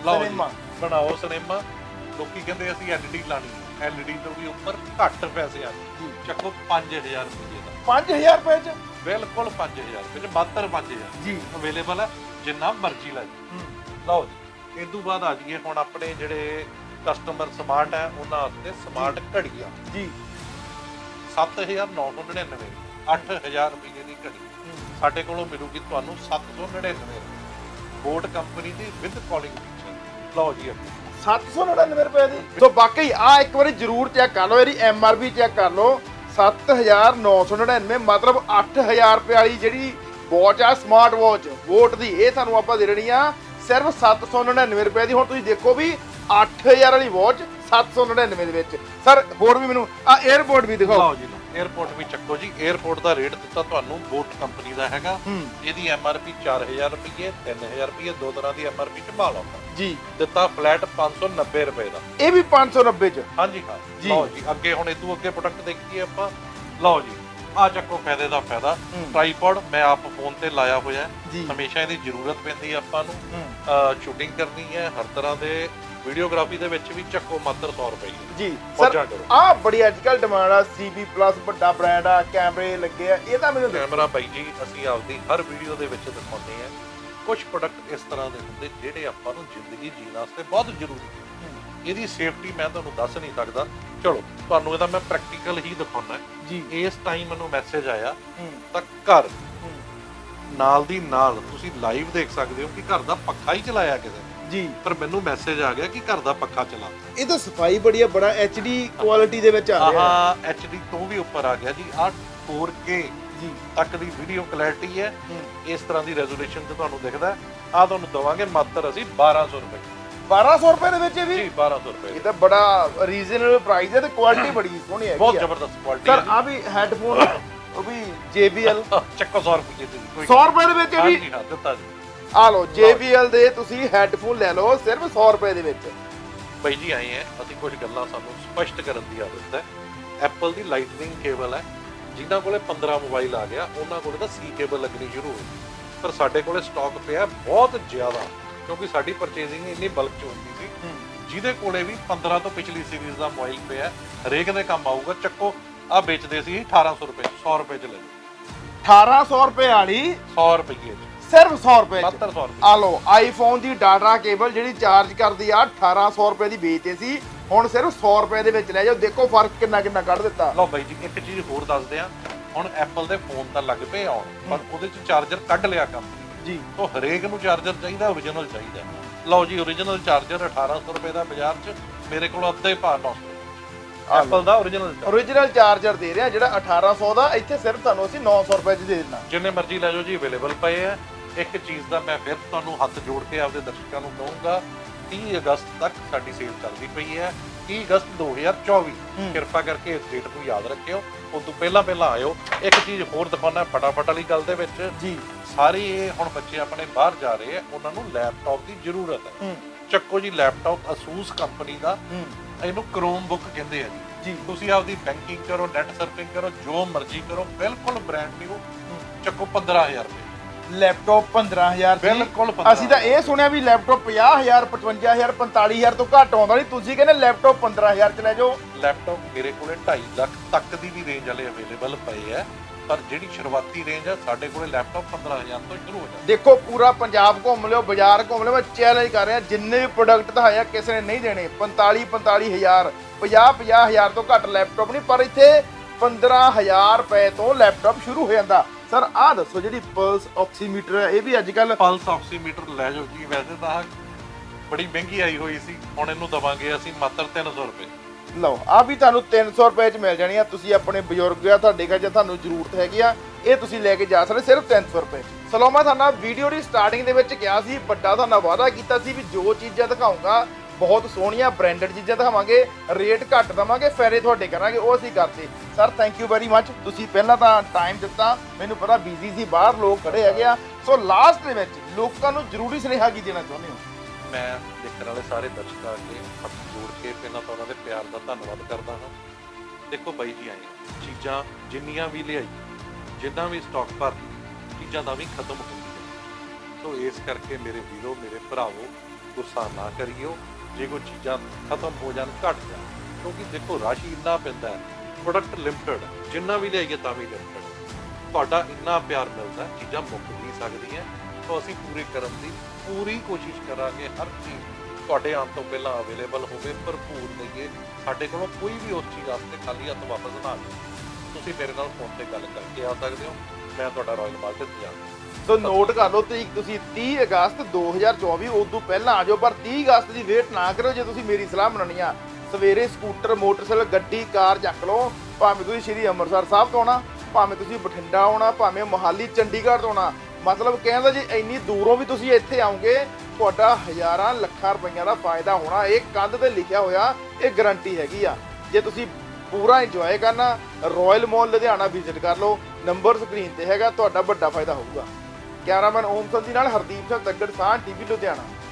ਲਓ ਜੀ। ਬਣਾਓ ਸਿਨੇਮਾ। ਲੋਕੀ ਕਹਿੰਦੇ ਅਸੀਂ ਐਲਈਡੀ ਲਾਣੀ ਐਲਈਡੀ ਤੋਂ ਵੀ ਉੱਪਰ ਘੱਟ ਪੈਸੇ ਆ ਚੱਕੋ 5000 ਰੁਪਏ ਦਾ। 5000 ਰੁਪਏ ਚ? ਬਿਲਕੁਲ 5000 ਰੁਪਏ ਚ ਮਾਤਰ 5000 ਜੀ। ਅਵੇਲੇਬਲ ਹੈ ਜਿੰਨਾ ਮਰਜ਼ੀ ਲੈ ਲਓ ਜੀ ਇਸ ਤੋਂ ਬਾਅਦ ਆ ਜਾਈਏ ਹੁਣ ਆਪਣੇ ਜਿਹੜੇ ਕਸਟਮਰ ਸਮਾਰਟ ਹੈ ਉਹਨਾਂ ਵਾਸਤੇ ਸਮਾਰਟ ਘੜੀਆਂ ਜੀ। 7999 8000 ਰੁਪਏ ਦੀ ਘੜੀ। ਸਾਡੇ ਕੋਲੋਂ ਮਿਲੂਗੀ ਤੁਹਾਨੂੰ 799 ਰੁਪਏ ਬੋਟ ਕੰਪਨੀ ਦੀ ਵਿਦ ਕਾਲਿੰਗ ਫੀਚਰ ਲਓ ਜੀ ਅੱਗੇ। 799 ਰੁਪਏ ਦੀ। ਸੋ ਬਾਕੀ ਆ ਇੱਕ ਵਾਰੀ ਜਰੂਰ ਚੈੱਕ ਕਰ ਲਓ ਇਹਦੀ ਐਮ ਆਰ ਪੀ ਚੈੱਕ ਕਰ ਲਓ। 7999 ਮਤਲਬ 8000 ਰੁਪਏ ਵਾਲੀ ਜਿਹੜੀ ਵਾਚ ਆ ਸਮਾਰਟ ਵਾਚ ਵੋਟ ਦੀ ਇਹ ਤੁਹਾਨੂੰ ਆਪਾਂ ਦੇ ਦੇਣੀ ਆ। ਸਿਰਫ 799 ਰੁਪਏ ਦੀ। ਹੁਣ ਤੁਸੀਂ ਦੇਖੋ ਵੀ 8000 ਵਾਲੀ ਵਾਚ 799 ਦੇ ਵਿੱਚ। ਸਰ ਹੋਰ ਵੀ ਮੈਨੂੰ ਆ 에어ਪੋਰਟ ਵੀ ਦਿਖਾਓ। ਲਓ ਜੀ 에어ਪੋਰਟ ਵੀ ਚੱਕੋ ਜੀ। 에어ਪੋਰਟ ਦਾ ਰੇਟ ਦਿੱਤਾ ਤੁਹਾਨੂੰ ਬੋਟ ਕੰਪਨੀ ਦਾ ਹੈਗਾ। ਹੂੰ। ਇਹਦੀ ਐਮਆਰਪੀ 4000 ਰੁਪਏ 3000 ਰੁਪਏ ਦੋ ਤਰ੍ਹਾਂ ਦੀ ਐਮਆਰਪੀ ਚ ਭਾਅ ਲਾਉਂਦਾ ਜੀ। ਦਿੱਤਾ ਫਲੈਟ 590 ਰੁਪਏ ਦਾ। ਇਹ ਵੀ 590 ਚ? ਹਾਂਜੀ ਹਾਂ। ਜੀ। ਲਓ ਜੀ ਅੱਗੇ ਹੁਣ ਇਦੋਂ ਅੱਗੇ ਪ੍ਰੋਡਕਟ ਦੇਖੀਏ ਆਪਾਂ। ਲਓ ਜੀ ਆ ਚੱਕੋ ਫਾਇਦੇ ਦਾ ਫਾਇਦਾ। ਹੂੰ। ਟ੍ਰਾਈਪੋਡ ਮੈਂ ਆਪ ਫੋਨ ਤੇ ਲਾਇਆ ਹੋਇਆ। ਹੈ। ਹਮੇਸ਼ਾ ਇਹਦੀ ਜ਼ਰੂਰਤ ਪੈਂਦੀ ਆਪਾਂ ਨੂੰ। ਸ਼ੂਟਿੰਗ ਕਰਨੀ ਹੈ ਹਰ ਤਰ੍ਹਾਂ ਦੇ ਵੀਡੀਓਗ੍ਰਾਫੀ ਦੇ ਵਿੱਚ ਵੀ ਚੱਕੋ ਮਾਤਰ 100 ਰੁਪਏ। ਜੀ ਸਰ ਕਰੋ। ਆ ਬੜੀ ਅੱਜ ਕੱਲ ਡਿਮਾਂਡ ਆ ਸੀਬੀ ਪਲੱਸ ਵੱਡਾ ਬ੍ਰਾਂਡ ਆ ਕੈਮਰੇ ਲੱਗੇ ਆ ਇਹ ਤਾਂ ਮੈਨੂੰ ਦੱਸੋ। ਕੈਮਰਾ ਬਾਈ ਜੀ ਅਸੀਂ ਆਪਦੀ ਹਰ ਵੀਡੀਓ ਦੇ ਵਿੱਚ ਦਿਖਾਉਂਦੇ ਆ। ਕੁਝ ਪ੍ਰੋਡਕਟ ਇਸ ਤਰ੍ਹਾਂ ਦੇ ਹੁੰਦੇ ਜਿਹੜੇ ਆਪਾਂ ਨੂੰ ਜ਼ਿੰਦਗੀ ਜੀਣ ਵਾਸਤੇ ਬਹੁਤ ਜ਼ਰੂਰੀ ਹੈ। ਇਹਦੀ ਸੇਫਟੀ ਮੈਂ ਤੁਹਾਨੂੰ ਦੱਸ ਨਹੀਂ ਸਕਦਾ। ਚਲੋ ਤੁਹਾਨੂੰ ਇਹਦਾ ਮੈਂ ਪ੍ਰੈਕਟੀਕਲ ਹੀ ਦਿਖਾਉਣਾ। ਜੀ। ਇਸ ਟਾਈਮ ਮੈਨੂੰ ਮੈਸੇਜ ਆਇਆ ਹੂੰ। ਤਾਂ ਘਰ ਹੂੰ। ਨਾਲ ਦੀ ਨਾਲ ਤੁਸੀਂ ਲਾਈਵ ਦੇਖ ਸਕਦੇ ਹੋ ਕਿ ਘਰ ਦਾ ਪੱਖਾ ਹੀ ਚਲਾਇਆ ਕਿਸੇ ਨੇ ਜੀ। ਪਰ ਮੈਨੂੰ ਮੈਸੇਜ ਆ ਗਿਆ ਕਿ ਘਰ ਦਾ ਪੱਖਾ ਚਲਾ। ਇਹ ਤਾਂ ਸਫ਼ਾਈ ਬੜੀ ਆ ਬੜਾ ਐਚਡੀ ਕੁਆਲਿਟੀ ਦੇ ਵਿੱਚ ਆ ਰਿਹਾ। ਆਹ ਐਚਡੀ ਤੋਂ ਵੀ ਉੱਪਰ ਆ ਗਿਆ ਜੀ। ਆ 4K ਜੀ। ਤੱਕ ਦੀ ਵੀਡੀਓ ਕੁਆਲਿਟੀ ਹੈ। ਹੂੰ। ਇਸ ਤਰ੍ਹਾਂ ਦੀ ਰੈਜ਼ੋਲੂਸ਼ਨ ਤੇ ਤੁਹਾਨੂੰ ਦਿਖਦਾ। ਆ ਤੁਹਾਨੂੰ ਦਵਾਂਗੇ ਮਾਤਰ ਅਸੀਂ 1200 ਰੁਪਏ। 1200 ਰੁਪਏ ਦੇ ਵਿੱਚ ਇਹ ਵੀ? ਜੀ 1200 ਰੁਪਏ ਇਹ ਤਾਂ ਬੜਾ ਰੀਜ਼ਨਲ ਪ੍ਰਾਈਸ ਹੈ ਤੇ ਕੁਆਲਿਟੀ ਬੜੀ ਸੋਹਣੀ ਹੈਗੀ ਬਹੁਤ ਜ਼ਬਰਦਸਤ ਕੁਆਲਿਟੀ ਸਰ ਹੈ ਆ ਵੀ ਹੈੱਡਫੋਨ ਉਹ ਵੀ JBL ਚੱਕੋ 100 ਰੁਪਏ ਦੀ ਕੋਈ 100 ਰੁਪਏ ਦੇ ਵਿੱਚ ਇਹ ਵੀ? ਹਾਂ ਦਿੱਤਾ ਜੀ। ਆ ਲਓ JBL ਦੇ ਤੁਸੀਂ ਹੈੱਡਫੋਨ ਲੈ ਲਓ ਸਿਰਫ 100 ਰੁਪਏ ਦੇ ਵਿੱਚ। ਬਾਈ ਜੀ ਆਏ ਹੈ ਅਸੀਂ ਕੁਝ ਗੱਲਾਂ ਸਾਨੂੰ ਸਪਸ਼ਟ ਕਰਨ ਦੀ ਆਦਤ ਹੈ। ਐਪਲ ਦੀ ਲਾਈਟਨਿੰਗ ਕੇਬਲ ਹੈ ਜਿਨ੍ਹਾਂ ਕੋਲੇ 15 ਮੋਬਾਈਲ ਆ ਗਿਆ ਉਹਨਾਂ ਕੋਲੇ ਤਾਂ ਸੀ ਕੇਬਲ ਲੱਗਣੀ ਸ਼ੁਰੂ ਹੋ ਗਈ। ਪਰ ਸਾਡੇ ਕੋਲੇ ਸਟਾਕ ਪਿਆ ਬਹੁਤ ਜ਼ਿਆਦਾ ਕਿਉਂਕਿ ਸਾਡੀ ਪਰਚੇਜ਼ਿੰਗ ਇੰਨੀ ਬਲਕ ਚ ਹੁੰਦੀ ਸੀ। ਜਿਹਦੇ ਕੋਲੇ ਵੀ 15 ਤੋਂ ਪਿਛਲੀ ਸੀਰੀਜ਼ ਦਾ ਮੋਬਾਈਲ ਪਿਆ ਹਰੇਕ ਦੇ ਕੰਮ ਆਊਗਾ ਚੱਕੋ ਆ ਵੇਚਦੇ ਸੀ 1800 ਰੁਪਏ 100 ਰੁਪਏ ਚ ਲੈ ਲਓ। 1800 ਰੁਪਏ ਵਾਲੀ 100 ਰੁਪਏ ਚ। ਸਿਰਫ 100 ਰੁਪਏ ਚ। ਮਾਤਰ 100 ਰੁਪਏ। ਆ ਲਓ ਆਈਫੋਨ ਦੀ ਡਾਟਾ ਕੇਬਲ ਜਿਹੜੀ ਚਾਰਜ ਕਰਦੀ ਆ 1800 ਰੁਪਏ ਦੀ ਵੇਚਦੇ ਸੀ। ਹੁਣ ਸਿਰਫ 100 ਰੁਪਏ ਦੇ ਵਿੱਚ ਲੈ ਜਾਓ। ਦੇਖੋ ਫ਼ਰਕ ਕਿੰਨਾ ਕਿੰਨਾ ਕੱਢ ਦਿੱਤਾ। ਲਓ ਬਾਈ ਜੀ ਇੱਕ ਚੀਜ਼ ਹੋਰ ਦੱਸਦੇ ਆ। ਹੁਣ ਐਪਲ ਦੇ ਫੋਨ ਤਾਂ ਲੱਗ ਪਏ ਆਉਣ ਪਰ ਉਹਦੇ ਚ ਚਾਰਜਰ ਕੱਢ ਲਿਆ ਕੰਪਨੀ ਜੀ। ਤੋਂ ਹਰੇਕ ਨੂੰ ਚਾਰਜਰ ਚਾਹੀਦਾ origignal ਚਾਹੀਦਾ। ਲਓ ਜੀ origignal ਚਾਰਜਰ 1800 ਰੁਪਏ ਦਾ ਬਾਜ਼ਾਰ 'ਚ ਮੇਰੇ ਕੋਲ ਅੱਧੇ ਭਾਅ 900 ਐਪਲ ਦਾ origignal origignal ਚਾਰਜਰ ਦੇ ਰਿਹਾ ਜਿਹੜਾ 1800 ਦਾ ਇੱਥੇ ਸਿਰਫ ਤੁਹਾਨੂੰ ਅਸੀਂ 900 ਰੁਪਏ 'ਚ ਦੇ ਦੇਣਾ ਜਿੰਨੇ ਮਰਜ਼ੀ ਲੈ ਜਾਓ ਜੀ ਅਵੇਲੇਬਲ ਪਏ ਆ। ਇੱਕ ਚੀਜ਼ ਦਾ ਮੈਂ ਫਿਰ ਤੁਹਾਨੂੰ ਹੱਥ ਜੋੜ ਕੇ ਆਪਦੇ ਦਰਸ਼ਕਾਂ ਨੂੰ ਕਹੂੰਗਾ 30 ਅਗਸਤ ਤੱਕ ਸਾਡੀ ਸੇਲ ਚੱਲਦੀ ਪਈ ਹੈ। 30 ਅਗਸਤ 2024 ਕਿਰਪਾ ਕਰਕੇ ਇਸ ਡੇਟ ਨੂੰ ਯਾਦ ਰੱਖਿਓ। ਉਸ ਤੋਂ ਪਹਿਲਾਂ ਪਹਿਲਾਂ ਆਇਓ। ਇੱਕ ਚੀਜ਼ ਹੋਰ ਦਿਖਾਉਣਾ ਫਟਾਫਟ ਵਾਲੀ ਗੱਲ ਦੇ ਵਿੱਚ ਜੀ। ਸਾਰੇ ਹੁਣ ਬੱਚੇ ਆਪਣੇ ਬਾਹਰ ਜਾ ਰਹੇ ਆ ਉਹਨਾਂ ਨੂੰ ਲੈਪਟਾਪ ਦੀ ਜ਼ਰੂਰਤ ਹੈ। ਚੱਕੋ ਜੀ ਲੈਪਟਾਪ ਅਸੂਸ ਕੰਪਨੀ ਦਾ। ਇਹਨੂੰ ਕ੍ਰੋਮ ਬੁੱਕ ਕਹਿੰਦੇ ਆ ਜੀ। ਜੀ। ਤੁਸੀਂ ਆਪਦੀ ਬੈਂਕਿੰਗ ਕਰੋ ਨੈਟ ਸਰਫਿੰਗ ਕਰੋ ਜੋ ਮਰਜ਼ੀ ਕਰੋ ਬਿਲਕੁਲ ਬ੍ਰਾਂਡ ਨਿਊ ਚੱਕੋ 15000 ਰੁਪਏ। ਲੈਪਟਾਪ 15000 ਸੀ ਬਿਲਕੁਲ 15,000 ਅਸੀਂ ਤਾਂ ਇਹ ਸੁਣਿਆ ਵੀ ਲੈਪਟਾਪ 50000 55000 45000 ਤੋਂ ਘੱਟ ਆਉਂਦਾ ਨਹੀਂ। ਤੁਸੀਂ ਕਹਿੰਦੇ ਲੈਪਟਾਪ 15000 ਚ ਲੈ ਜਾਓ। ਲੈਪਟਾਪ ਮੇਰੇ ਕੋਲੇ 2.5 ਲੱਖ ਤੱਕ ਦੀ ਵੀ ਰੇਂਜ ਵਾਲੇ ਅਵੇਲੇਬਲ ਪਏ ਆ। ਪਰ ਜਿਹੜੀ ਸ਼ੁਰੂਆਤੀ ਰੇਂਜ ਆ ਸਾਡੇ ਕੋਲੇ ਲੈਪਟਾਪ 15000 ਤੋਂ ਸ਼ੁਰੂ ਹੋ ਜਾਂਦਾ ਦੇਖੋ ਪੂਰਾ ਪੰਜਾਬ ਘੁੰਮ ਲਿਓ ਬਾਜ਼ਾਰ ਘੁੰਮ ਲਿਓ ਮੈਂ ਚੈਲੰਜ ਕਰ ਰਿਹਾ ਜਿੰਨੇ ਵੀ ਪ੍ਰੋਡਕਟ ਦਿਖਾਇਆ ਕਿਸੇ ਨੇ ਨਹੀਂ ਦੇਣੇ। 45 45000 50 50000 ਤੋਂ ਘੱਟ ਲੈਪਟਾਪ ਨਹੀਂ ਪਰ ਇੱਥੇ 15000 ਰੁਪਏ ਤੋਂ ਲੈਪਟਾਪ ਸ਼ੁਰੂ ਹੋ ਜਾਂਦਾ। ਸਰ ਆਹ ਦੱਸੋ ਜਿਹੜੀ ਪਲਸ ਆਕਸੀਮੀਟਰ ਹੈ ਇਹ ਵੀ ਅੱਜ ਕੱਲ ਪਲਸ ਆਕਸੀਮੀਟਰ ਲੈ ਜਾਓ ਜੀ। ਵੈਸੇ ਤਾਂ ਬੜੀ ਮਹਿੰਗੀ ਆਈ ਹੋਈ ਸੀ। ਹੁਣ ਇਹਨੂੰ ਦਵਾਂਗੇ ਅਸੀਂ ਮਾਤਰ 300 ਰੁਪਏ। ਲਓ ਆ ਵੀ ਤੁਹਾਨੂੰ 300 ਰੁਪਏ ਚ ਮਿਲ ਜਾਣੀ ਆ। ਤੁਸੀਂ ਆਪਣੇ ਬਜ਼ੁਰਗ ਆ ਤੁਹਾਡੇ ਘਰ ਜੇ ਤੁਹਾਨੂੰ ਜ਼ਰੂਰਤ ਹੈਗੀ ਆ। ਇਹ ਤੁਸੀਂ ਲੈ ਕੇ ਜਾ ਸਕਦੇ ਸਿਰਫ 300 ਰੁਪਏ ਸਲੋ ਮੈਂ ਤੁਹਾਨੂੰ ਵੀਡੀਓ ਦੀ ਸਟਾਰਟਿੰਗ ਦੇ ਵਿੱਚ ਕਿਹਾ ਸੀ ਵੱਡਾ ਤੁਹਾਨੂੰ ਵਾਅਦਾ ਕੀਤਾ ਸੀ ਵੀ ਜੋ ਚੀਜ਼ਾਂ ਦਿਖਾਉਂਗਾ ਬਹੁਤ ਸੋਹਣੀਆਂ ਬ੍ਰਾਂਡਡ ਚੀਜ਼ਾਂ ਦਿਖਾਵਾਂਗੇ ਰੇਟ ਘੱਟ ਦਵਾਂਗੇ, ਫਾਇਦੇ ਤੁਹਾਡੇ ਕਰਾਂਗੇ, ਉਹ ਅਸੀਂ ਕਰਦੇ। Sir thank you very much ਤੁਸੀਂ ਪਹਿਲਾਂ ਤਾਂ ਟਾਈਮ ਦਿੱਤਾ, ਮੈਨੂੰ ਪਤਾ ਬਿਜ਼ੀ ਸੀ, ਬਾਹਰ ਲੋਕ ਖੜੇ ਹੈਗੇ ਆ। ਸੋ ਲਾਸਟ ਦੇ ਵਿੱਚ ਲੋਕਾਂ ਨੂੰ ਜ਼ਰੂਰੀ ਸੁਨੇਹਾ ਕੀ ਦੇਣਾ ਚਾਹੁੰਦੇ ਹੋ? ਮੈਂ ਦੇਖਣ ਵਾਲੇ ਸਾਰੇ ਦਰਸ਼ਕਾਂ ਅੱਗੇ ਹੱਥ ਜੋੜ ਕੇ ਪਹਿਲਾਂ ਤਾਂ ਉਹਨਾਂ ਦੇ ਪਿਆਰ ਦਾ ਧੰਨਵਾਦ ਕਰਦਾ ਹਾਂ। ਦੇਖੋ ਬਾਈ ਜੀ ਆਏ, ਚੀਜ਼ਾਂ ਜਿੰਨੀਆਂ ਵੀ ਲਿਆਈ ਜਿੱਦਾਂ ਵੀ ਸਟਾਕ ਭਰ ਚੀਜ਼ਾਂ ਦਾ ਵੀ ਖਤਮ ਹੋ ਗਈਆਂ। ਸੋ ਇਸ ਕਰਕੇ ਮੇਰੇ ਵੀਰੋ, ਮੇਰੇ ਭਰਾਵੋ, ਗੁੱਸਾ ਨਾ ਕਰਿਓ। ਜੇ ਕੋਈ ਚੀਜ਼ਾਂ ਖਤਮ ਹੋ ਜਾਣ, ਘਟ ਜਾਣ, ਕਿਉਂਕਿ ਦੇਖੋ ਰਾਸ਼ੀ ਇੰਨਾ ਪੈਂਦਾ ਹੈ ਪ੍ਰੋਡਕਟ ਲਿਮਟਿਡ ਜਿੰਨਾ ਵੀ ਲਿਆਈਏ ਤਾਂ ਵੀ ਲਿਮਟਿਡ ਤੁਹਾਡਾ ਇੰਨਾ ਪਿਆਰ ਮਿਲਦਾ, ਚੀਜ਼ਾਂ ਮੁੱਕ ਨਹੀਂ ਸਕਦੀਆਂ ਸੋ ਅਸੀਂ ਪੂਰੀ ਕਰਨ ਦੀ ਪੂਰੀ ਕੋਸ਼ਿਸ਼ ਕਰਾਂਗੇ ਹਰ ਚੀਜ਼। ਤੁਹਾਡੇ ਆਉਣ ਤੋਂ ਪਹਿਲਾਂ ਅਵੇਲੇਬਲ ਹੋਵੇ, ਭਰਪੂਰ ਦਈਏ ਸਾਡੇ ਕੋਲੋਂ ਕੋਈ ਵੀ ਉਸ ਚੀਜ਼ ਵਾਸਤੇ ਖਾਲੀ ਹੱਥ ਵਾਪਸ ਨਾ ਆਵੇ। ਤੁਸੀਂ ਮੇਰੇ ਨਾਲ ਫੋਨ ਤੇ ਗੱਲ ਕਰਕੇ ਆ ਸਕਦੇ ਹੋ, ਮੈਂ ਤੁਹਾਡਾ ਰਾਇਲ ਮਾਰਟ ਇੰਤਜ਼ਾਰ ਸੋ ਨੋਟ ਕਰ ਲਓ ਤਰੀਕ ਤੁਸੀਂ 30 ਅਗਸਤ 2024 ਉਦੋਂ ਪਹਿਲਾਂ ਆ ਜਾਓ, ਪਰ 30 ਅਗਸਤ ਦੀ ਵੇਟ ਨਾ ਕਰੋ ਜੇ ਤੁਸੀਂ ਮੇਰੀ ਸਲਾਹ ਮੰਨਣੀ ਆ। ਸਵੇਰੇ ਸਕੂਟਰ, ਮੋਟਰਸਾਈਕਲ, ਗੱਡੀ, ਕਾਰ ਚੱਕ ਲਓ, ਭਾਵੇਂ ਤੁਸੀਂ ਸ਼੍ਰੀ ਅੰਮ੍ਰਿਤਸਰ ਸਾਹਿਬ ਤੋਂ ਆਉਣਾ, ਭਾਵੇਂ ਤੁਸੀਂ ਬਠਿੰਡਾ ਆਉਣਾ, ਭਾਵੇਂ ਮੋਹਾਲੀ, ਚੰਡੀਗੜ੍ਹ ਤੋਂ ਆਉਣਾ। ਮਤਲਬ ਕਹਿੰਦਾ ਜੀ, ਇੰਨੀ ਦੂਰੋਂ ਵੀ ਤੁਸੀਂ ਇੱਥੇ ਆਉਂਗੇ, ਤੁਹਾਡਾ ਹਜ਼ਾਰਾਂ ਲੱਖਾਂ ਰੁਪਈਆ ਦਾ ਫਾਇਦਾ ਹੋਣਾ। ਇਹ ਕੰਧ ਤੇ ਲਿਖਿਆ ਹੋਇਆ, ਇਹ ਗਾਰੰਟੀ ਹੈਗੀ ਆ। ਜੇ ਤੁਸੀਂ ਪੂਰਾ ਇੰਜੋਏ ਕਰਨਾ ਰਾਇਲ ਮਾਲ ਲੁਧਿਆਣਾ ਵਿਜ਼ਿਟ ਕਰ ਲਓ ਨੰਬਰ ਸਕਰੀਨ ਤੇ ਹੈਗਾ, ਤੁਹਾਡਾ ਵੱਡਾ ਫਾਇਦਾ ਹੋਊਗਾ। ਕੈਮਰਾਮੈਨ ਓਮ ਸੰਧੀ ਨਾਲ ਹਰਦੀਪ ਸਿੰਘ ਤੱਗੜ ਸਾਹ ਟੀਵੀ ਲੁਧਿਆਣਾ।